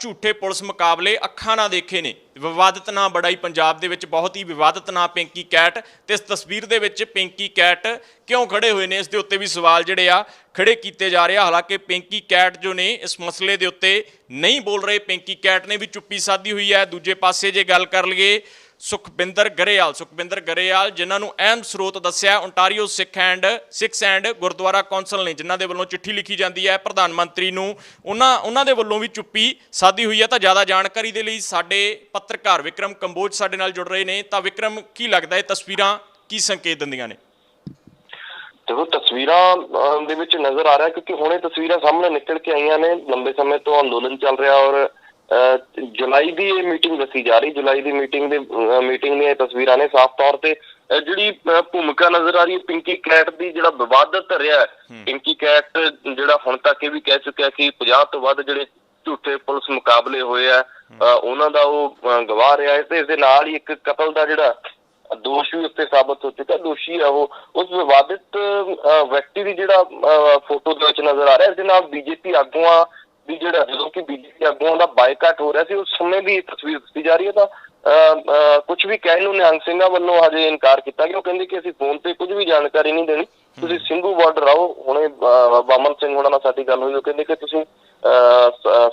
ਝੂਠੇ ਪੁਲਿਸ ਮੁਕਾਬਲੇ ਅੱਖਾਂ ਨਾਲ ਦੇਖੇ ਨੇ। ਵਿਵਾਦਤ ਨਾਂ ਬੜਾਈ ਪੰਜਾਬ ਦੇ ਵਿੱਚ ਬਹੁਤ ਹੀ ਵਿਵਾਦਤ ਨਾਂ ਪਿੰਕੀ ਕੈਟ। ਤੇ ਇਸ ਤਸਵੀਰ ਦੇ ਵਿੱਚ ਪਿੰਕੀ ਕੈਟ ਕਿਉਂ ਖੜੇ ਹੋਏ ਨੇ? ਇਸ ਦੇ ਉੱਤੇ ਵੀ ਸਵਾਲ ਜਿਹੜੇ ਆ, ਖੜੇ ਕੀਤੇ ਜਾ ਰਹੇ ਆ। ਹਾਲਾਂਕਿ ਪਿੰਕੀ ਕੈਟ ਜੋ ਨੇ, ਇਸ ਮਸਲੇ ਦੇ ਉੱਤੇ ਨਹੀਂ ਬੋਲ ਰਹੇ। ਪਿੰਕੀ ਕੈਟ ਨੇ ਵੀ ਚੁੱਪੀ ਸਾਧੀ ਹੋਈ ਹੈ। ਦੂਜੇ ਪਾਸੇ ਜੇ ਗੱਲ ਕਰ ਲਈਏ ਸੁਖਬਿੰਦਰ ਗਰੇਵਾਲ ਸੁਖਬਿੰਦਰ ਗਰੇਵਾਲ ਜਿਨ੍ਹਾਂ ਨੂੰ ਅਹਿਮ ਸਰੋਤ ਦੱਸਿਆ Ontario Sikh and Sikhs and Gurdwara council ਨੇ, ਜਿਨ੍ਹਾਂ ਦੇ ਵੱਲੋਂ ਚਿੱਠੀ ਲਿਖੀ ਜਾਂਦੀ ਹੈ, ਪ੍ਰਧਾਨ ਮੰਤਰੀ ਨੂੰ, ਉਹਨਾਂ ਉਹਨਾਂ ਦੇ ਵੱਲੋਂ ਵੀ ਚੁੱਪੀ ਸਾਦੀ ਹੋਈ ਹੈ। ਤਾਂ ਜ਼ਿਆਦਾ ਜਾਣਕਾਰੀ ਦੇ ਲਈ ਸਾਡੇ ਪੱਤਰਕਾਰ ਵਿਕਰਮ ਕੰਬੋਜ ਸਾਡੇ ਨਾਲ ਜੁੜ ਰਹੇ ਨੇ। ਤਾਂ ਵਿਕਰਮ, ਕੀ ਲੱਗਦਾ ਇਹ ਤਸਵੀਰਾਂ ਕੀ ਸੰਕੇਤ ਦਿੰਦੀਆਂ ਨੇ? ਦੇਖੋ, ਤਸਵੀਰਾਂ ਦੇ ਵਿੱਚ ਨਜ਼ਰ ਆ ਰਿਹਾ, ਕਿਉਂਕਿ ਹੁਣੇ ਤਸਵੀਰਾਂ ਸਾਹਮਣੇ ਨਿਕਲ ਕੇ ਆਈਆਂ ਨੇ। ਲੰਬੇ ਸਮੇਂ ਤੋਂ ਅੰਦੋਲਨ ਚੱਲ ਰਿਹਾ ਔਰ ਜੁਲਾਈ ਦੀ ਇਹ ਮੀਟਿੰਗ ਦੱਸੀ ਜਾ ਰਹੀ ਜੁਲਾਈ ਦੀ ਮੀਟਿੰਗ ਦੇ ਮੀਟਿੰਗ ਦੀਆਂ ਤਸਵੀਰਾਂ ਨੇ ਸਾਫ਼ ਤੌਰ ਤੇ। ਜਿਹੜੀ ਭੂਮਿਕਾ ਨਜ਼ਰ ਆ ਰਹੀ ਹੈ ਪਿੰਕੀ ਕੈਟ ਦੀ ਜਿਹੜਾ ਵਿਵਾਦਤ ਰਿਹਾ ਪਿੰਕੀ ਕੈਟ ਜਿਹੜਾ ਹੁਣ ਤੱਕ ਇਹ ਵੀ ਕਹਿ ਚੁੱਕਿਆ ਕਿ 50 ਤੋਂ ਵੱਧ ਜਿਹੜੇ ਝੂਠੇ ਪੁਲਿਸ ਮੁਕਾਬਲੇ ਹੋਏ ਆ ਉਹਨਾਂ ਦਾ ਉਹ ਗਵਾਹ ਰਿਹਾ ਹੈ ਤੇ ਇਸ ਦੇ ਨਾਲ ਹੀ ਇੱਕ ਕਤਲ ਦਾ ਜਿਹੜਾ ਦੋਸ਼ ਵੀ ਉੱਤੇ ਸਾਬਤ ਹੋ ਚੁੱਕਾ ਦੋਸ਼ੀ ਹੈ ਉਹ। ਉਸ ਵਿਵਾਦਿਤ ਵਿਅਕਤੀ ਦੀ ਜਿਹੜਾ ਫੋਟੋ ਦੇ ਵਿੱਚ ਨਜ਼ਰ ਆ ਰਿਹਾ ਇਸ ਦੇ ਨਾਲ ਬੀਜੇਪੀ ਆਗੂਆਂ ਦੀ ਜਿਹੜਾ ਜਦੋਂ ਕਿ ਬੀਜੇਪੀ ਆਗੂਆਂ ਦਾ ਬਾਈਕਾਟ ਹੋ ਰਿਹਾ ਸੀ ਉਸ ਸਮੇਂ ਇਹ ਤਸਵੀਰ ਦਿੱਤੀ ਜਾ ਰਹੀ ਹੈ ਤਾਂ ਕੁਝ ਵੀ ਕਹਿਣ ਨੂੰ ਨਿਹੰਗ ਸਿੰਘਾਂ ਵੱਲੋਂ ਹਜੇ ਇਨਕਾਰ ਕੀਤਾ ਗਿਆ। ਉਹ ਕਹਿੰਦੇ ਕਿ ਅਸੀਂ ਫੋਨ ਤੇ ਕੁਝ ਵੀ ਜਾਣਕਾਰੀ ਨਹੀਂ ਦੇਣੀ। ਤੁਸੀਂ ਸਿੰਘੂ ਬਾਰਡਰ ਆਓ ਹੁਣੇ ਬਾਮਨ ਸਿੰਘ ਹੋਣਾ ਨਾਲ ਸਾਡੀ ਗੱਲ ਹੋਈ ਉਹ ਕਹਿੰਦੇ ਕਿ ਤੁਸੀਂ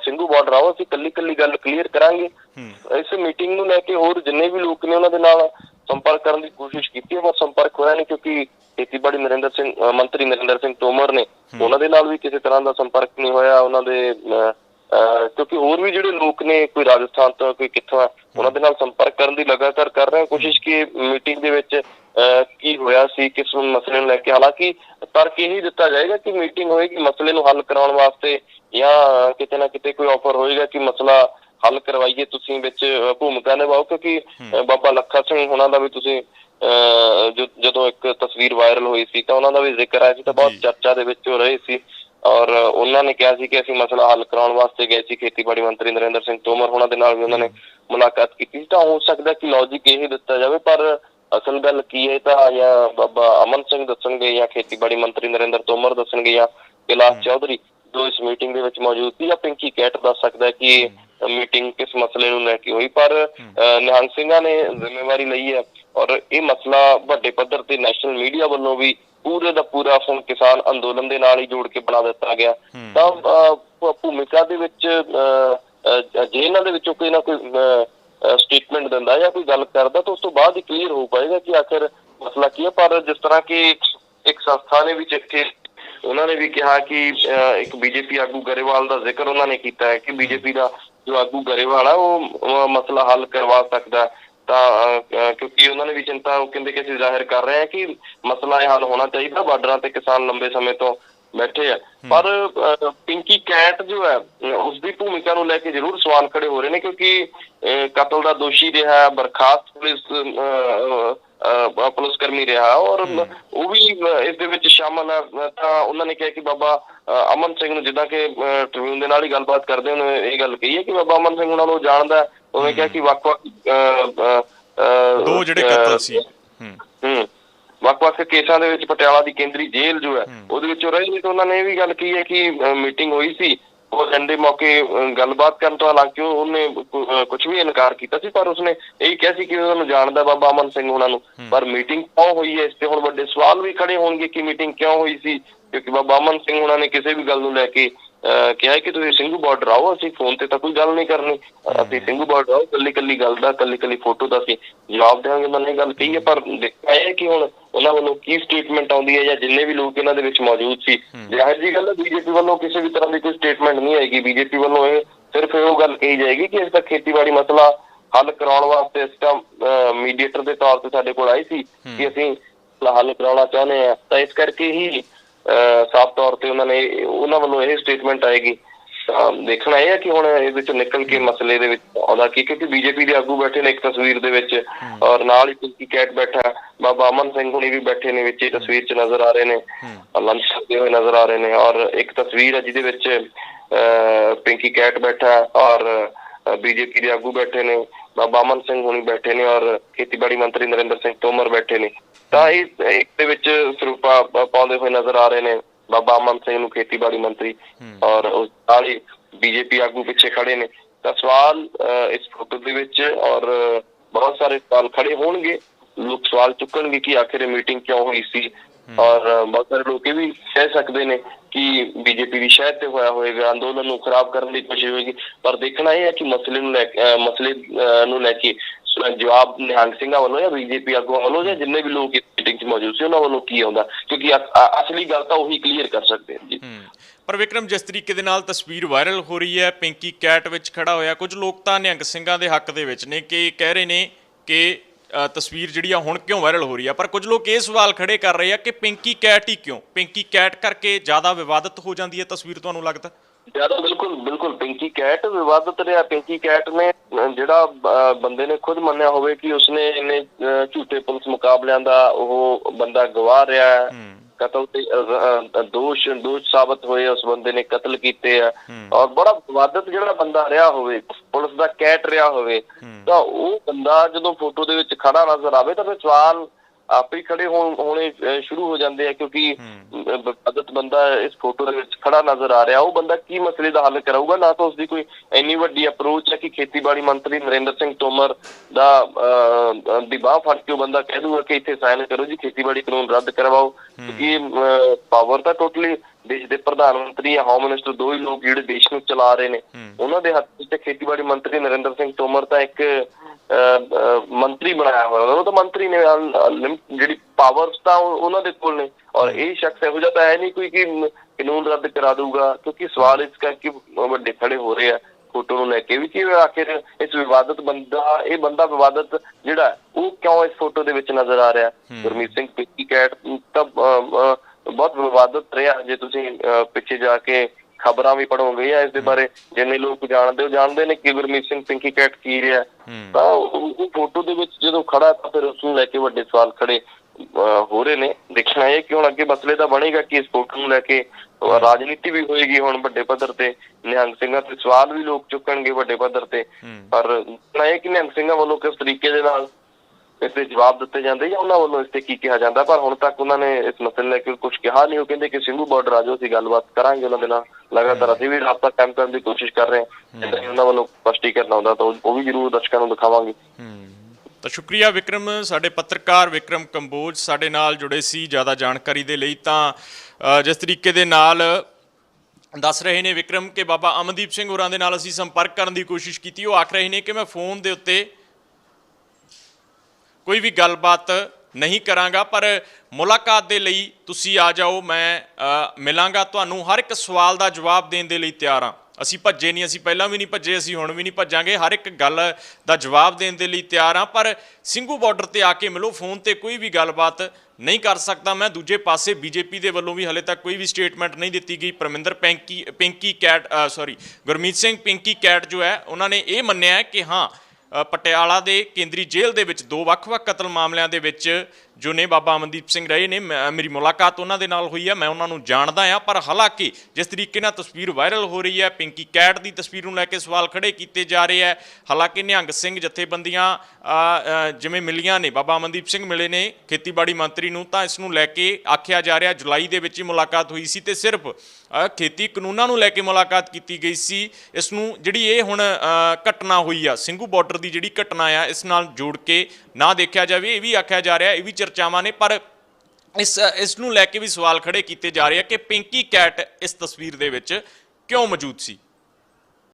ਸਿੰਘੂ ਬਾਰਡਰ ਆਓ ਅਸੀਂ ਕੱਲੀ ਕੱਲੀ ਗੱਲ ਕਲੀਅਰ ਕਰਾਂਗੇ। ਇਸ ਮੀਟਿੰਗ ਨੂੰ ਲੈ ਕੇ ਹੋਰ ਜਿੰਨੇ ਵੀ ਲੋਕ ਨੇ ਉਹਨਾਂ ਦੇ ਨਾਲ ਸੰਪਰਕ ਕਰਨ ਦੀ ਕੋਸ਼ਿਸ਼ ਕੀਤੀ ਪਰ ਸੰਪਰਕ ਹੋਇਆ ਨਹੀਂ ਕਿਉਂਕਿ ਖੇਤੀਬਾੜੀ ਨਰਿੰਦਰ ਸਿੰਘ ਮੰਤਰੀ ਨਰਿੰਦਰ ਸਿੰਘ ਤੋਮਰ ਨੇ ਉਹਨਾਂ ਦੇ ਨਾਲ ਵੀ ਕਿਸੇ ਤਰ੍ਹਾਂ ਦਾ ਸੰਪਰਕ ਨਹੀਂ ਹੋਇਆ ਉਹਨਾਂ ਦੇ ਕਿਉਂਕਿ ਹੋਰ ਵੀ ਜਿਹੜੇ ਲੋਕ ਨੇ ਕੋਈ ਰਾਜਸਥਾਨ ਤੋਂ ਕੋਈ ਕਿੱਥੋਂ ਆ ਉਹਨਾਂ ਦੇ ਨਾਲ ਸੰਪਰਕ ਕਰਨ ਦੀ ਲਗਾਤਾਰ ਕਰ ਰਹੇ ਹਾਂ। ਕੋਸ਼ਿਸ਼ ਕਿ ਮੀਟਿੰਗ ਦੇ ਵਿੱਚ ਕੀ ਹੋਇਆ ਸੀ ਕਿਸ ਮਸਲੇ ਨੂੰ ਲੈ ਕੇ ਹਾਲਾਂਕਿ ਤਰਕ ਇਹੀ ਦਿੱਤਾ ਜਾਏਗਾ ਕਿ ਮੀਟਿੰਗ ਹੋਏਗੀ ਮਸਲੇ ਨੂੰ ਹੱਲ ਕਰਾਉਣ ਵਾਸਤੇ ਜਾਂ ਕਿਤੇ ਨਾ ਕਿਤੇ ਕੋਈ ਆਫਰ ਹੋਏਗਾ ਕਿ ਮਸਲਾ ਹੱਲ ਕਰਵਾਈਏ ਤੁਸੀਂ ਵਿੱਚ ਭੂਮਿਕਾ ਨਿਭਾਓ ਕਿਉਂਕਿ ਬਾਬਾ ਲੱਖਾ ਸਿੰਘ ਹੁਣਾਂ ਦਾ ਵੀ ਤੁਸੀਂ ਜਦੋਂ ਇੱਕ ਤਸਵੀਰ ਵਾਇਰਲ ਹੋਈ ਸੀ ਤਾਂ ਉਹਨਾਂ ਦਾ ਵੀ ਜ਼ਿਕਰ ਆਇਆ ਸੀ ਤਾਂ ਬਹੁਤ। ਚਰਚਾ ਦੇ ਵਿੱਚ ਉਹ ਰਹੇ ਸੀ ਔਰ ਉਹਨਾਂ ਨੇ ਕਿਹਾ ਸੀ ਕਿ ਅਸੀਂ ਮਸਲਾ ਹੱਲ ਕਰਾਉਣ ਵਾਸਤੇ ਗਏ ਸੀ ਖੇਤੀਬਾੜੀ ਮੰਤਰੀ ਨਰਿੰਦਰ ਸਿੰਘ ਤੋਮਰ ਹੁਣਾਂ ਦੇ ਨਾਲ ਵੀ ਉਹਨਾਂ ਨੇ ਮੁਲਾਕਾਤ ਕੀਤੀ ਸੀ ਤਾਂ ਹੋ ਸਕਦਾ ਕਿ ਲੌਜੀਕ ਇਹ ਦਿੱਤਾ ਜਾਵੇ ਪਰ ਅਸਲ ਗੱਲ ਕੀ ਹੈ ਤਾਂ ਜਾਂ ਬਾਬਾ ਅਮਨ ਸਿੰਘ ਦੱਸਣਗੇ ਜਾਂ ਖੇਤੀਬਾੜੀ ਮੰਤਰੀ ਨਰਿੰਦਰ ਤੋਮਰ ਦੱਸਣਗੇ ਜਾਂ ਕੈਲਾਸ਼ ਚੌਧਰੀ ਜੋ ਇਸ ਮੀਟਿੰਗ ਦੇ ਵਿੱਚ ਮੌਜੂਦ ਸੀ ਜਾਂ ਪਿੰਕੀ ਕੈਟ ਦੱਸ ਸਕਦਾ ਹੈ ਕਿ ਮੀਟਿੰਗ ਕਿਸ ਮਸਲੇ ਨੂੰ ਲੈ ਕੇ ਹੋਈ ਪਰ ਨਿਹੰਗ ਸਿੰਘਾਂ ਨੇ ਜ਼ਿੰਮੇਵਾਰੀ ਲਈ ਹੈ ਔਰ ਇਹ ਮਸਲਾ ਵੱਡੇ ਪੱਧਰ ਤੇ ਨੈਸ਼ਨਲ ਮੀਡੀਆ ਵੱਲੋਂ ਵੀ ਪੂਰੇ ਦਾ ਪੂਰਾ ਹੁਣ ਕਿਸਾਨ ਅੰਦੋਲਨ ਦੇ ਨਾਲ ਹੀ ਜੋੜ ਕੇ ਬਣਾ ਦਿੱਤਾ ਗਿਆ। ਤਾਂ ਭੂਮਿਕਾ ਦੇ ਵਿੱਚ ਜੇ ਇਹਨਾਂ ਦੇ ਵਿੱਚੋਂ ਕੋਈ ਨਾ ਕੋਈ ਸਟੇਟਮੈਂਟ ਦਿੰਦਾ ਜਾਂ ਕੋਈ ਗੱਲ ਕਰਦਾ ਤਾਂ ਉਸ ਤੋਂ ਬਾਅਦ ਹੀ ਕਲੀਅਰ ਹੋ ਪਾਏਗਾ ਕਿ ਆਖਿਰ ਮਸਲਾ ਕੀ ਹੈ। ਪਰ ਜਿਸ ਤਰ੍ਹਾਂ ਕਿ ਇੱਕ ਸੰਸਥਾ ਨੇ ਵੀ ਚਿੱਠੀ ਉਹਨਾਂ ਨੇ ਵੀ ਕਿਹਾ ਕਿ ਇੱਕ ਬੀਜੇਪੀ ਆਗੂ ਗਰੇਵਾਲ ਦਾ ਜ਼ਿਕਰ ਉਹਨਾਂ ਨੇ ਕੀਤਾ ਹੈ ਕਿ ਬੀਜੇਪੀ ਦਾ ਜੋ ਆਗੂ ਗਰੇਵਾਲ ਆ ਉਹ ਮਸਲਾ ਹੱਲ ਕਰਵਾ ਸਕਦਾ। ਤਾਂ ਕਿਉਂਕਿ ਉਹਨਾਂ ਨੇ ਵੀ ਚਿੰਤਾ ਉਹ ਕਹਿੰਦੇ ਕਿ ਅਸੀਂ ਜ਼ਾਹਿਰ ਕਰ ਰਹੇ ਹਾਂ ਕਿ ਮਸਲਾ ਇਹ ਹੱਲ ਹੋਣਾ ਚਾਹੀਦਾ ਬਾਰਡਰਾਂ ਤੇ ਕਿਸਾਨ ਲੰਬੇ ਸਮੇਂ ਤੋਂ ਬੈਠੇ ਆ ਪਰ ਪਿੰਕੀ ਕੈਟ ਜੋ ਹੈ ਉਸ ਦੀ ਭੂਮਿਕਾ ਨੂੰ ਲੈ ਕੇ ਜ਼ਰੂਰ ਸਵਾਲ ਖੜੇ ਹੋ ਰਹੇ ਨੇ ਕਿਉਂਕਿ ਕਤਲ ਦਾ ਦੋਸ਼ੀ ਰਿਹਾ ਬਰਖਾਸਤ ਪੁਲਿਸ ਪੁਲਿਸ ਕਰਮੀ ਰਿਹਾ ਔਰ ਉਹ ਵੀ ਇਸ ਦੇ ਵਿੱਚ ਸ਼ਾਮਲ ਤਾਂ ਉਹਨਾਂ ਨੇ ਕਿਹਾ ਕਿ ਬਾਬਾ ਅਮਨ ਸਿੰਘ ਨੂੰ ਜਿੱਦਾਂ ਕਿ ਟ੍ਰਿਬਿਊਨ ਦੇ ਨਾਲ ਹੀ ਗੱਲਬਾਤ ਕਰਦੇ ਉਹਨੇ ਇਹ ਗੱਲ ਕਹੀ ਹੈ ਕਿ ਬਾਬਾ ਅਮਨ ਸਿੰਘ ਉਹਨਾਂ ਨੂੰ ਜਾਣਦਾ। ਉਹਨੇ ਕਿਹਾ ਕਿ ਵੱਖ-ਵੱਖ ਦੋ ਜਿਹੜੇ ਕਤਲ ਸੀ। ਹੂੰ। ਹੂੰ। ਵੱਖ-ਵੱਖ ਕੇਸਾਂ ਦੇ ਵਿੱਚ ਪਟਿਆਲਾ ਦੀ ਕੇਂਦਰੀ ਜੇਲ੍ਹ ਜੋ ਹੈ ਉਹਦੇ ਵਿੱਚ ਰਹੇ ਨੇ ਤੇ ਉਹਨਾਂ ਨੇ ਇਹ ਵੀ ਗੱਲ ਕਹੀ ਹੈ ਕਿ ਮੀਟਿੰਗ ਹੋਈ ਸੀ। ਉਹ ਜੰਡੇ ਮੌਕੇ ਗੱਲਬਾਤ ਕਰਨ ਤੋਂ ਹਾਲਾਂਕਿ ਉਹ- ਉਹਨੇ ਕੁਝ ਵੀ ਇਨਕਾਰ ਕੀਤਾ ਸੀ ਪਰ ਉਸਨੇ ਇਹ ਕਿਹਾ ਸੀ ਕਿ ਉਹਨਾਂ ਨੂੰ ਜਾਣਦਾ ਬਾਬਾ ਅਮਨ ਸਿੰਘ ਉਹਨਾਂ ਨੂੰ। ਪਰ ਮੀਟਿੰਗ ਕਿਉਂ ਹੋਈ ਹੈ? ਇਸ ਤੇ ਹੁਣ ਵੱਡੇ ਸਵਾਲ ਵੀ ਖੜੇ ਹੋਣਗੇ ਕਿ ਮੀਟਿੰਗ ਕਿਉਂ ਹੋਈ ਸੀ? ਕਿਉਂਕਿ ਬਾਬਾ ਅਮਨ ਸਿੰਘ ਉਹਨਾਂ ਨੇ ਕਿਸੇ ਵੀ ਗੱਲ ਨੂੰ ਲੈ ਕੇ ਕਿਹਾ ਕਿ ਤੁਸੀਂ ਸਿੰਘੂ ਬਾਰਡਰ ਆਓ ਅਸੀਂ ਫੋਨ ਤੇ ਤਾਂ ਕੋਈ ਗੱਲ ਨਹੀਂ ਕਰਨੀ। ਅਸੀਂ ਸਿੰਘੂ ਬਾਰਡਰ ਆਓ ਕੱਲੀ ਕੱਲੀ ਗੱਲ ਦਾ ਕੱਲੀ ਕੱਲੀ ਫੋਟੋ ਦਾ ਅਸੀਂ ਜਵਾਬ ਦੇਵਾਂਗੇ ਉਹਨਾਂ ਨੇ ਇਹ ਗੱਲ ਕਹੀ ਹੈ ਪਰ ਦੇਖਿਆ ਹੈ ਕਿ ਹੁਣ ਉਹਨਾਂ ਵੱਲੋਂ ਕੀ ਸਟੇਟਮੈਂਟ ਆਉਂਦੀ ਹੈ ਜਾਂ ਜਿੰਨੇ ਵੀ ਲੋਕ ਇਹਨਾਂ ਦੇ ਵਿੱਚ ਮੌਜੂਦ ਸੀ। ਜ਼ਾਹਿਰ ਜੀ ਗੱਲ ਹੈ ਬੀਜੇਪੀ ਵੱਲੋਂ ਕਿਸੇ ਵੀ ਤਰ੍ਹਾਂ ਦੀ ਕੋਈ ਸਟੇਟਮੈਂਟ ਨਹੀਂ ਆਏਗੀ। ਬੀਜੇਪੀ ਵੱਲੋਂ ਇਹ ਸਿਰਫ ਇਹ ਗੱਲ ਕਹੀ ਜਾਏਗੀ ਕਿ ਇਸ ਦਾ ਖੇਤੀਬਾੜੀ ਮਸਲਾ ਹੱਲ ਕਰਾਉਣ ਵਾਸਤੇ ਇਸ ਦਾ ਮੀਡੀਏਟਰ ਦੇ ਤੌਰ ਤੇ ਸਾਡੇ ਕੋਲ ਆਈ ਸੀ ਕਿ ਅਸੀਂ ਹੱਲ ਕਰਾਉਣਾ ਚਾਹੁੰਦੇ ਆ ਤਾਂ ਇਸ ਕਰਕੇ ਹੀ ਸਾਫ਼ ਤੌਰ ਤੇ ਉਹਨਾਂ ਨੇ ਉਹਨਾਂ ਵੱਲੋਂ ਇਹ ਸਟੇਟਮੈਂਟ ਆਏਗੀ। ਦੇਖਣਾ ਇਹ ਹੈ ਕਿ ਹੁਣ ਇਹਦੇ ਵਿੱਚੋਂ ਨਿਕਲ ਕੇ ਮਸਲੇ ਦੇ ਵਿੱਚ ਆਉਂਦਾ ਕੀ ਕਿਉਂਕਿ ਬੀਜੇਪੀ ਦੇ ਆਗੂ ਬੈਠੇ ਨੇ ਇੱਕ ਤਸਵੀਰ ਦੇ ਵਿੱਚ ਔਰ ਨਾਲ ਹੀ ਪਿੰਕੀ ਕੈਟ ਬੈਠਾ ਬਾਬਾ ਅਮਨ ਸਿੰਘ ਹੁਣੀ ਵੀ ਬੈਠੇ ਨੇ ਵਿੱਚ ਇਹ ਤਸਵੀਰ 'ਚ ਨਜ਼ਰ ਆ ਰਹੇ ਨੇ। ਲੰਚ ਕਰਦੇ ਹੋਏ ਨਜ਼ਰ ਆ ਰਹੇ ਨੇ। ਔਰ ਇੱਕ ਤਸਵੀਰ ਹੈ ਜਿਹਦੇ ਵਿੱਚ ਪਿੰਕੀ ਕੈਟ ਬੈਠਾ ਔਰ ਬੀਜੇਪੀ ਦੇ ਆਗੂ ਬੈਠੇ ਨੇ। ਬਾਬਾ ਅਮਨ ਸਿੰਘ ਹੁਣੀ ਬੈਠੇ ਨੇ ਔਰ ਖੇਤੀਬਾੜੀ ਮੰਤਰੀ ਨਰਿੰਦਰ ਸਿੰਘ ਤੋਮਰ ਬੈਠੇ ਨੇ। ਤਾਂ ਇਹ ਇੱਕ ਦੇ ਵਿੱਚ ਸਰੂਪਾ ਪਾਉਂਦੇ ਹੋਏ ਨਜ਼ਰ ਆ ਰਹੇ ਨੇ ਬਾਬਾ ਅਮਨ ਸਿੰਘ ਨੂੰ ਖੇਤੀਬਾੜੀ ਮੰਤਰੀ ਔਰ ਉਸ ਨਾਲ ਹੀ ਬੀਜੇਪੀ ਆਗੂ ਪਿੱਛੇ ਖੜੇ ਨੇ। ਤਾਂ ਸਵਾਲ ਇਸ ਫੋਟੋ ਦੇ ਵਿੱਚ ਔਰ ਬਹੁਤ ਸਾਰੇ ਸਵਾਲ ਖੜੇ ਹੋਣਗੇ। ਲੋਕ ਸਵਾਲ ਚੁੱਕਣਗੇ ਕਿ ਆਖਿਰ ਇਹ ਮੀਟਿੰਗ ਕਿਉਂ ਹੋਈ ਸੀ? ਔਰ ਬਹੁਤ ਸਾਰੇ ਲੋਕ ਇਹ ਵੀ ਕਹਿ ਸਕਦੇ ਨੇ ਕਿ ਬੀਜੇਪੀ ਦੀ ਸ਼ਹਿਦ ਤੇ ਹੋਇਆ ਹੋਵੇਗਾ ਅੰਦੋਲਨ ਨੂੰ ਖਰਾਬ ਕਰਨ ਦੀ ਕੋਸ਼ਿਸ਼ ਹੋਵੇਗੀ ਪਰ ਦੇਖਣਾ ਇਹ ਹੈ ਕਿ ਮਸਲੇ ਨੂੰ ਲੈ ਮਸਲੇ ਨੂੰ ਲੈ ਕੇ ਜਵਾਬ ਨਿਹੰਗ ਸਿੰਘਾਂ ਵੱਲੋਂ ਜਾਂ ਬੀਜੇਪੀ ਆਗੂਆਂ ਵੱਲੋਂ ਜਾਂ ਜਿੰਨੇ ਵੀ ਲੋਕ ਇਸ ਮੀਟਿੰਗ 'ਚ ਮੌਜੂਦ ਸੀ ਉਹਨਾਂ ਵੱਲੋਂ ਕੀ ਆਉਂਦਾ? ਕਿਉਂਕਿ ਅਸਲੀ ਗੱਲ ਤਾਂ ਉਹੀ ਕਲੀਅਰ ਕਰ ਸਕਦੇ ਹਨ ਜੀ। ਪਰ ਵਿਕਰਮ ਜਿਸ ਤਰੀਕੇ ਦੇ ਨਾਲ ਤਸਵੀਰ ਵਾਇਰਲ ਹੋ ਰਹੀ ਹੈ ਪਿੰਕੀ ਕੈਟ ਵਿੱਚ ਖੜਾ ਹੋਇਆ ਕੁਝ ਲੋਕ ਤਾਂ ਨਿਹੰਗ ਸਿੰਘਾਂ ਦੇ ਹੱਕ ਦੇ ਵਿੱਚ ਨੇ ਕਿ ਕਹਿ ਰਹੇ ਨੇ ਕਿ ਤਸਵੀਰ ਜਿਹੜੀ ਆ ਹੁਣ ਕਿਉਂ ਵਾਇਰਲ ਹੋ ਰਹੀ ਆ? ਪਰ ਕੁਝ ਲੋਕ ਇਹ ਸਵਾਲ ਖੜੇ ਕਰ ਰਹੇ ਆ ਕਿ ਪਿੰਕੀ ਕੈਟ ਹੀ ਕਿਉਂ? ਪਿੰਕੀ ਕੈਟ ਕਰਕੇ ਜ਼ਿਆਦਾ ਵਿਵਾਦਤ ਹੋ ਜਾਂਦੀ ਹੈ ਤਸਵੀਰ ਤੁਹਾਨੂੰ ਲੱਗਦਾ? ਜ਼ਿਆਦਾ ਬਿਲਕੁਲ ਬਿਲਕੁਲ। ਪਿੰਕੀ ਕੈਟ ਵਿਵਾਦਤ ਰਿਹਾ। ਪਿੰਕੀ ਕੈਟ ਨੇ ਜਿਹੜਾ ਬੰਦੇ ਨੇ ਖੁਦ ਮੰਨਿਆ ਹੋਵੇ ਕਿ ਉਸਨੇ ਇਹਨੇ ਝੂਠੇ ਪੁਲਿਸ ਮੁਕਾਬਲਿਆਂ ਦਾ ਉਹ ਬੰਦਾ ਗਵਾਹ ਰਿਹਾ ਹੈ। ਕਤਲ ਤੇ ਦੋਸ਼ ਦੋਸ਼ ਸਾਬਤ ਹੋਏ ਉਸ ਬੰਦੇ ਨੇ ਕਤਲ ਕੀਤੇ ਆ। ਔਰ ਬੜਾ ਵਿਵਾਦਤ ਜਿਹੜਾ ਬੰਦਾ ਰਿਹਾ ਹੋਵੇ ਪੁਲਿਸ ਦਾ ਕੈਟ ਰਿਹਾ ਹੋਵੇ ਤਾਂ ਉਹ ਬੰਦਾ ਜਦੋਂ ਫੋਟੋ ਦੇ ਵਿੱਚ ਖੜਾ ਨਜ਼ਰ ਆਵੇ ਤਾਂ ਫਿਰ ਸਵਾਲ ਆਪੇ ਹੀ ਖੜੇ ਹੋਣ ਹੋਣੇ ਸ਼ੁਰੂ ਹੋ ਜਾਂਦੇ ਆ ਕਿਉਂਕਿ ਵਿਵਾਦਤ ਬੰਦਾ ਇਸ ਫੋਟੋ ਦੇ ਵਿੱਚ ਖੜਾ ਨਜ਼ਰ ਆ ਰਿਹਾ। ਉਹ ਬੰਦਾ ਕੀ ਮਸਲੇ ਦਾ ਹੱਲ ਕਰਾਊਗਾ? ਨਾ ਤਾਂ ਉਸਦੀ ਕੋਈ ਇੰਨੀ ਵੱਡੀ ਅਪਰੋਚ ਹੈ ਕਿ ਖੇਤੀਬਾੜੀ ਮੰਤਰੀ ਨਰਿੰਦਰ ਸਿੰਘ ਤੋਮਰ ਦਾ ਦੀ ਬਾਹ ਫੜ ਕੇ ਉਹ ਬੰਦਾ ਕਹਿ ਦੂਗਾ ਕਿ ਇੱਥੇ ਸਾਈਨ ਕਰੋ ਜੀ ਖੇਤੀਬਾੜੀ ਕਾਨੂੰਨ ਰੱਦ ਕਰਵਾਓ। ਕਿਉਂਕਿ ਪਾਵਰ ਤਾਂ ਟੋਟਲੀ ਦੇਸ਼ ਦੇ ਪ੍ਰਧਾਨ ਮੰਤਰੀ ਜਾਂ ਹੋਮ ਮਿਨਿਸਟਰ ਦੋ ਹੀ ਲੋਕ ਜਿਹੜੇ ਦੇਸ਼ ਨੂੰ ਚਲਾ ਰਹੇ ਨੇ। ਉਹਨਾਂ ਦੇ ਹੱਥ ਵਿੱਚ ਖੇਤੀਬਾੜੀ ਮੰਤਰੀ ਨਰਿੰਦਰ ਸਿੰਘ ਤੋਮਰ ਤਾਂ ਇੱਕ ਮੰਤਰੀ ਬਣਾਇਆ ਹੋਇਆ ਉਹ ਤਾਂ ਮੰਤਰੀ ਨੇ ਜਿਹੜੀ ਪਾਵਰਸ ਤਾਂ ਉਹ- ਉਹਨਾਂ ਦੇ ਕੋਲ ਨੇ। ਔਰ ਇਹ ਸ਼ਖਸ ਇਹੋ ਜਿਹਾ ਤਾਂ ਹੈ ਨਹੀਂ ਕੋਈ ਕਿ ਕਾਨੂੰਨ ਰੱਦ ਕਰਾ ਦਊਗਾ ਕਿਉਂਕਿ ਸਵਾਲ ਇਸ ਕਰਕੇ ਵੱਡੇ ਖੜੇ ਹੋ ਰਹੇ ਆ ਫੋਟੋ ਨੂੰ ਲੈ ਕੇ ਵੀ ਕਿ ਆਖਿਰ ਇਸ ਵਿਵਾਦਤ ਬੰਦਾ ਇਹ ਬੰਦਾ ਵਿਵਾਦਤ ਜਿਹੜਾ ਉਹ ਕਿਉਂ ਇਸ ਫੋਟੋ ਦੇ ਵਿੱਚ ਨਜ਼ਰ ਆ ਰਿਹਾ? ਗੁਰਮੀਤ ਸਿੰਘ ਪਿੱਕੀ ਕੈਟ ਤਾਂ ਬਹੁਤ ਵਿਵਾਦਤ ਰਿਹਾ। ਜੇ ਤੁਸੀਂ ਪਿੱਛੇ ਜਾ ਕੇ ਖਬਰਾਂ ਵੀ ਪੜੋਗੇ ਜਾਂ ਇਸ ਦੇ ਬਾਰੇ ਜਿੰਨੇ ਲੋਕ ਜਾਣਦੇ ਹੋ ਜਾਣਦੇ ਨੇ ਕਿ ਗੁਰਮੀਤ ਸਿੰਘ ਪਿੰਕੀ ਕੈਟ ਕੀ ਰਿਹਾ। ਤਾਂ ਉਹ ਫੋਟੋ ਦੇ ਵਿੱਚ ਜਦੋਂ ਖੜਾ ਤਾਂ ਫਿਰ ਉਸ ਨੂੰ ਲੈ ਕੇ ਵੱਡੇ ਸਵਾਲ ਖੜੇ ਹੋ ਰਹੇ ਨੇ। ਦੇਖਣਾ ਇਹ ਕਿ ਹੁਣ ਅੱਗੇ ਮਸਲੇ ਤਾਂ ਬਣੇਗਾ ਕਿ ਇਸ ਫੋਟੋ ਨੂੰ ਲੈ ਕੇ ਰਾਜਨੀਤੀ ਵੀ ਹੋਏਗੀ ਹੁਣ ਵੱਡੇ ਪੱਧਰ ਤੇ ਨਿਹੰਗ ਸਿੰਘਾਂ ਤੇ ਸਵਾਲ ਵੀ ਲੋਕ ਚੁੱਕਣਗੇ ਵੱਡੇ ਪੱਧਰ ਤੇ। ਪਰ ਦੇਖਣਾ ਇਹ ਕਿ ਨਿਹੰਗ ਸਿੰਘਾਂ ਵੱਲੋਂ ਕਿਸ ਤਰੀਕੇ ਦੇ ਨਾਲ ਇਸ ਦੇ ਜਵਾਬ ਦਿੱਤੇ ਜਾਂਦੇ ਜਾਂ ਉਹਨਾਂ ਵੱਲੋਂ ਇਸ ਤੇ ਕੀ ਕਿਹਾ ਜਾਂਦਾ? ਪਰ ਹੁਣ ਤੱਕ ਉਹਨਾਂ ਨੇ ਇਸ ਮਸਲੇ ਲੈ ਕੇ ਕੁਝ ਕਿਹਾ ਨਹੀਂ। ਉਹ ਕਹਿੰਦੇ ਕਿ ਸਿੰਘੂ ਬਾਰਡਰ ਆ ਜਾਓ ਅਸੀਂ ਗੱਲਬਾਤ ਕਰਾਂਗੇ ਉਹਨਾਂ ਦੇ ਨਾਲ। ਲਗਾਤਾਰ ਅਸੀਂ ਵੀ ਰਾਬਤਾ ਕਾਇਮ ਕਰਨ ਦੀ ਕੋਸ਼ਿਸ਼ ਕਰ ਰਹੇ ਹਾਂ। ਵੀ ਉਹਨਾਂ ਵੱਲੋਂ ਸਪਸ਼ਟੀਕਰਨ ਆਉਂਦਾ ਤਾਂ ਉਹ ਵੀ ਜ਼ਰੂਰ ਦਰਸ਼ਕਾਂ ਨੂੰ ਦਿਖਾਵਾਂਗੇ। ਤਾਂ ਸ਼ੁਕਰੀਆ ਵਿਕਰਮ ਸਾਡੇ ਪੱਤਰਕਾਰ ਵਿਕਰਮ ਕੰਬੋਜ ਸਾਡੇ ਨਾਲ ਜੁੜੇ ਸੀ ਜ਼ਿਆਦਾ ਜਾਣਕਾਰੀ ਦੇ ਲਈ। ਤਾਂ ਜਿਸ ਤਰੀਕੇ ਦੇ ਨਾਲ ਦੱਸ ਰਹੇ ਨੇ ਵਿਕਰਮ ਕਿ ਬਾਬਾ ਅਮਨਦੀਪ ਸਿੰਘ ਹੋਰਾਂ ਦੇ ਨਾਲ ਅਸੀਂ ਸੰਪਰਕ ਕਰਨ ਦੀ ਕੋਸ਼ਿਸ਼ ਕੀਤੀ। ਉਹ ਆਖ ਰਹੇ ਨੇ ਕਿ ਮੈਂ ਫੋਨ ਦੇ ਉੱਤੇ ਕੋਈ ਵੀ ਗੱਲਬਾਤ ਨਹੀਂ ਕਰਾਂਗਾ, ਪਰ ਮੁਲਾਕਾਤ ਦੇ ਲਈ ਤੁਸੀਂ ਆ ਜਾਓ, ਮੈਂ ਮਿਲਾਂਗਾ ਤੁਹਾਨੂੰ, ਹਰ ਇੱਕ ਸਵਾਲ ਦਾ ਜਵਾਬ ਦੇਣ ਦੇ ਲਈ ਤਿਆਰ ਹਾਂ। ਅਸੀਂ ਭੱਜੇ ਨਹੀਂ, ਅਸੀਂ ਪਹਿਲਾਂ ਵੀ ਨਹੀਂ ਭੱਜੇ, ਅਸੀਂ ਹੁਣ ਵੀ ਨਹੀਂ ਭੱਜਾਂਗੇ, ਹਰ ਇੱਕ ਗੱਲ ਦਾ ਜਵਾਬ ਦੇਣ ਦੇ ਲਈ ਤਿਆਰ ਹਾਂ, ਪਰ ਸਿੰਘੂ ਬਾਰਡਰ ਤੇ ਆ ਕੇ ਮਿਲੋ, ਫੋਨ ਤੇ ਕੋਈ ਵੀ ਗੱਲਬਾਤ ਨਹੀਂ ਕਰ ਸਕਦਾ। ਮੈਂ ਦੂਜੇ ਪਾਸੇ ਬੀਜੇਪੀ ਦੇ ਵੱਲੋਂ ਵੀ ਹਲੇ ਤੱਕ ਕੋਈ ਵੀ ਸਟੇਟਮੈਂਟ ਨਹੀਂ ਦਿੱਤੀ ਗਈ। Parminder Pinky, Pinky Cat sorry Gurmeet Singh Pinky Cat ਜੋ ਹੈ, ਉਹਨਾਂ ਨੇ ਇਹ ਮੰਨਿਆ ਕਿ ਹਾਂ ਪਟਿਆਲਾ ਦੇ ਕੇਂਦਰੀ ਜੇਲ੍ਹ ਦੇ ਵਿੱਚ ਦੋ ਵੱਖ-ਵੱਖ ਕਤਲ ਮਾਮਲਿਆਂ ਦੇ ਵਿੱਚ ਜੋ ਨੇ ਬਾਬਾ ਅਮਨਦੀਪ ਸਿੰਘ ਰਹੇ ਨੇ, ਮੈਂ- ਮੇਰੀ ਮੁਲਾਕਾਤ ਉਹਨਾਂ ਦੇ ਨਾਲ ਹੋਈ ਹੈ ਮੈਂ ਉਹਨਾਂ ਨੂੰ ਜਾਣਦਾ ਹਾਂ ਪਰ ਹਾਲਾਂਕਿ ਜਿਸ ਤਰੀਕੇ ਨਾਲ ਤਸਵੀਰ ਵਾਇਰਲ ਹੋ ਰਹੀ ਹੈ, ਪਿੰਕੀ ਕੈਟ ਦੀ ਤਸਵੀਰ ਨੂੰ ਲੈ ਕੇ ਸਵਾਲ ਖੜੇ ਕੀਤੇ ਜਾ ਰਹੇ ਹੈ ਹਾਲਾਂਕਿ ਨਿਹੰਗ ਸਿੰਘ ਜਥੇਬੰਦੀਆਂ ਜਿਵੇਂ ਮਿਲੀਆਂ ਨੇ, ਬਾਬਾ ਅਮਨਦੀਪ ਸਿੰਘ ਮਿਲੇ ਨੇ ਖੇਤੀਬਾੜੀ ਮੰਤਰੀ ਨੂੰ, ਤਾਂ ਇਸ ਨੂੰ ਲੈ ਕੇ ਆਖਿਆ ਜਾ ਰਿਹਾ, ਜੁਲਾਈ ਦੇ ਵਿੱਚ ਹੀ ਮੁਲਾਕਾਤ ਹੋਈ ਸੀ ਤੇ ਸਿਰਫ ਖੇਤੀ ਕਾਨੂੰਨਾਂ ਨੂੰ ਲੈ ਕੇ ਮੁਲਾਕਾਤ ਕੀਤੀ ਗਈ ਸੀ, ਇਸ ਨੂੰ ਜਿਹੜੀ ਇਹ ਹੁਣ ਘਟਨਾ ਹੋਈ ਆ, ਸਿੰਘੂ ਬਾਰਡਰ ਦੀ ਜਿਹੜੀ ਘਟਨਾ ਆ, ਇਸ ਨਾਲ ਜੋੜ ਕੇ ਨਾ ਦੇਖਿਆ ਜਾਵੇ, ਇਹ ਵੀ ਆਖਿਆ ਜਾ ਰਿਹਾ, ਇਹ ਵੀ ਚਰਚਾਵਾਂ ਨੇ, ਪਰ ਇਸ ਇਸ ਨੂੰ ਲੈ ਕੇ ਵੀ ਸਵਾਲ ਖੜੇ ਕੀਤੇ ਜਾ ਰਹੇ ਆ ਕਿ ਪਿੰਕੀ ਕੈਟ ਇਸ ਤਸਵੀਰ ਦੇ ਵਿੱਚ ਕਿਉਂ ਮੌਜੂਦ ਸੀ?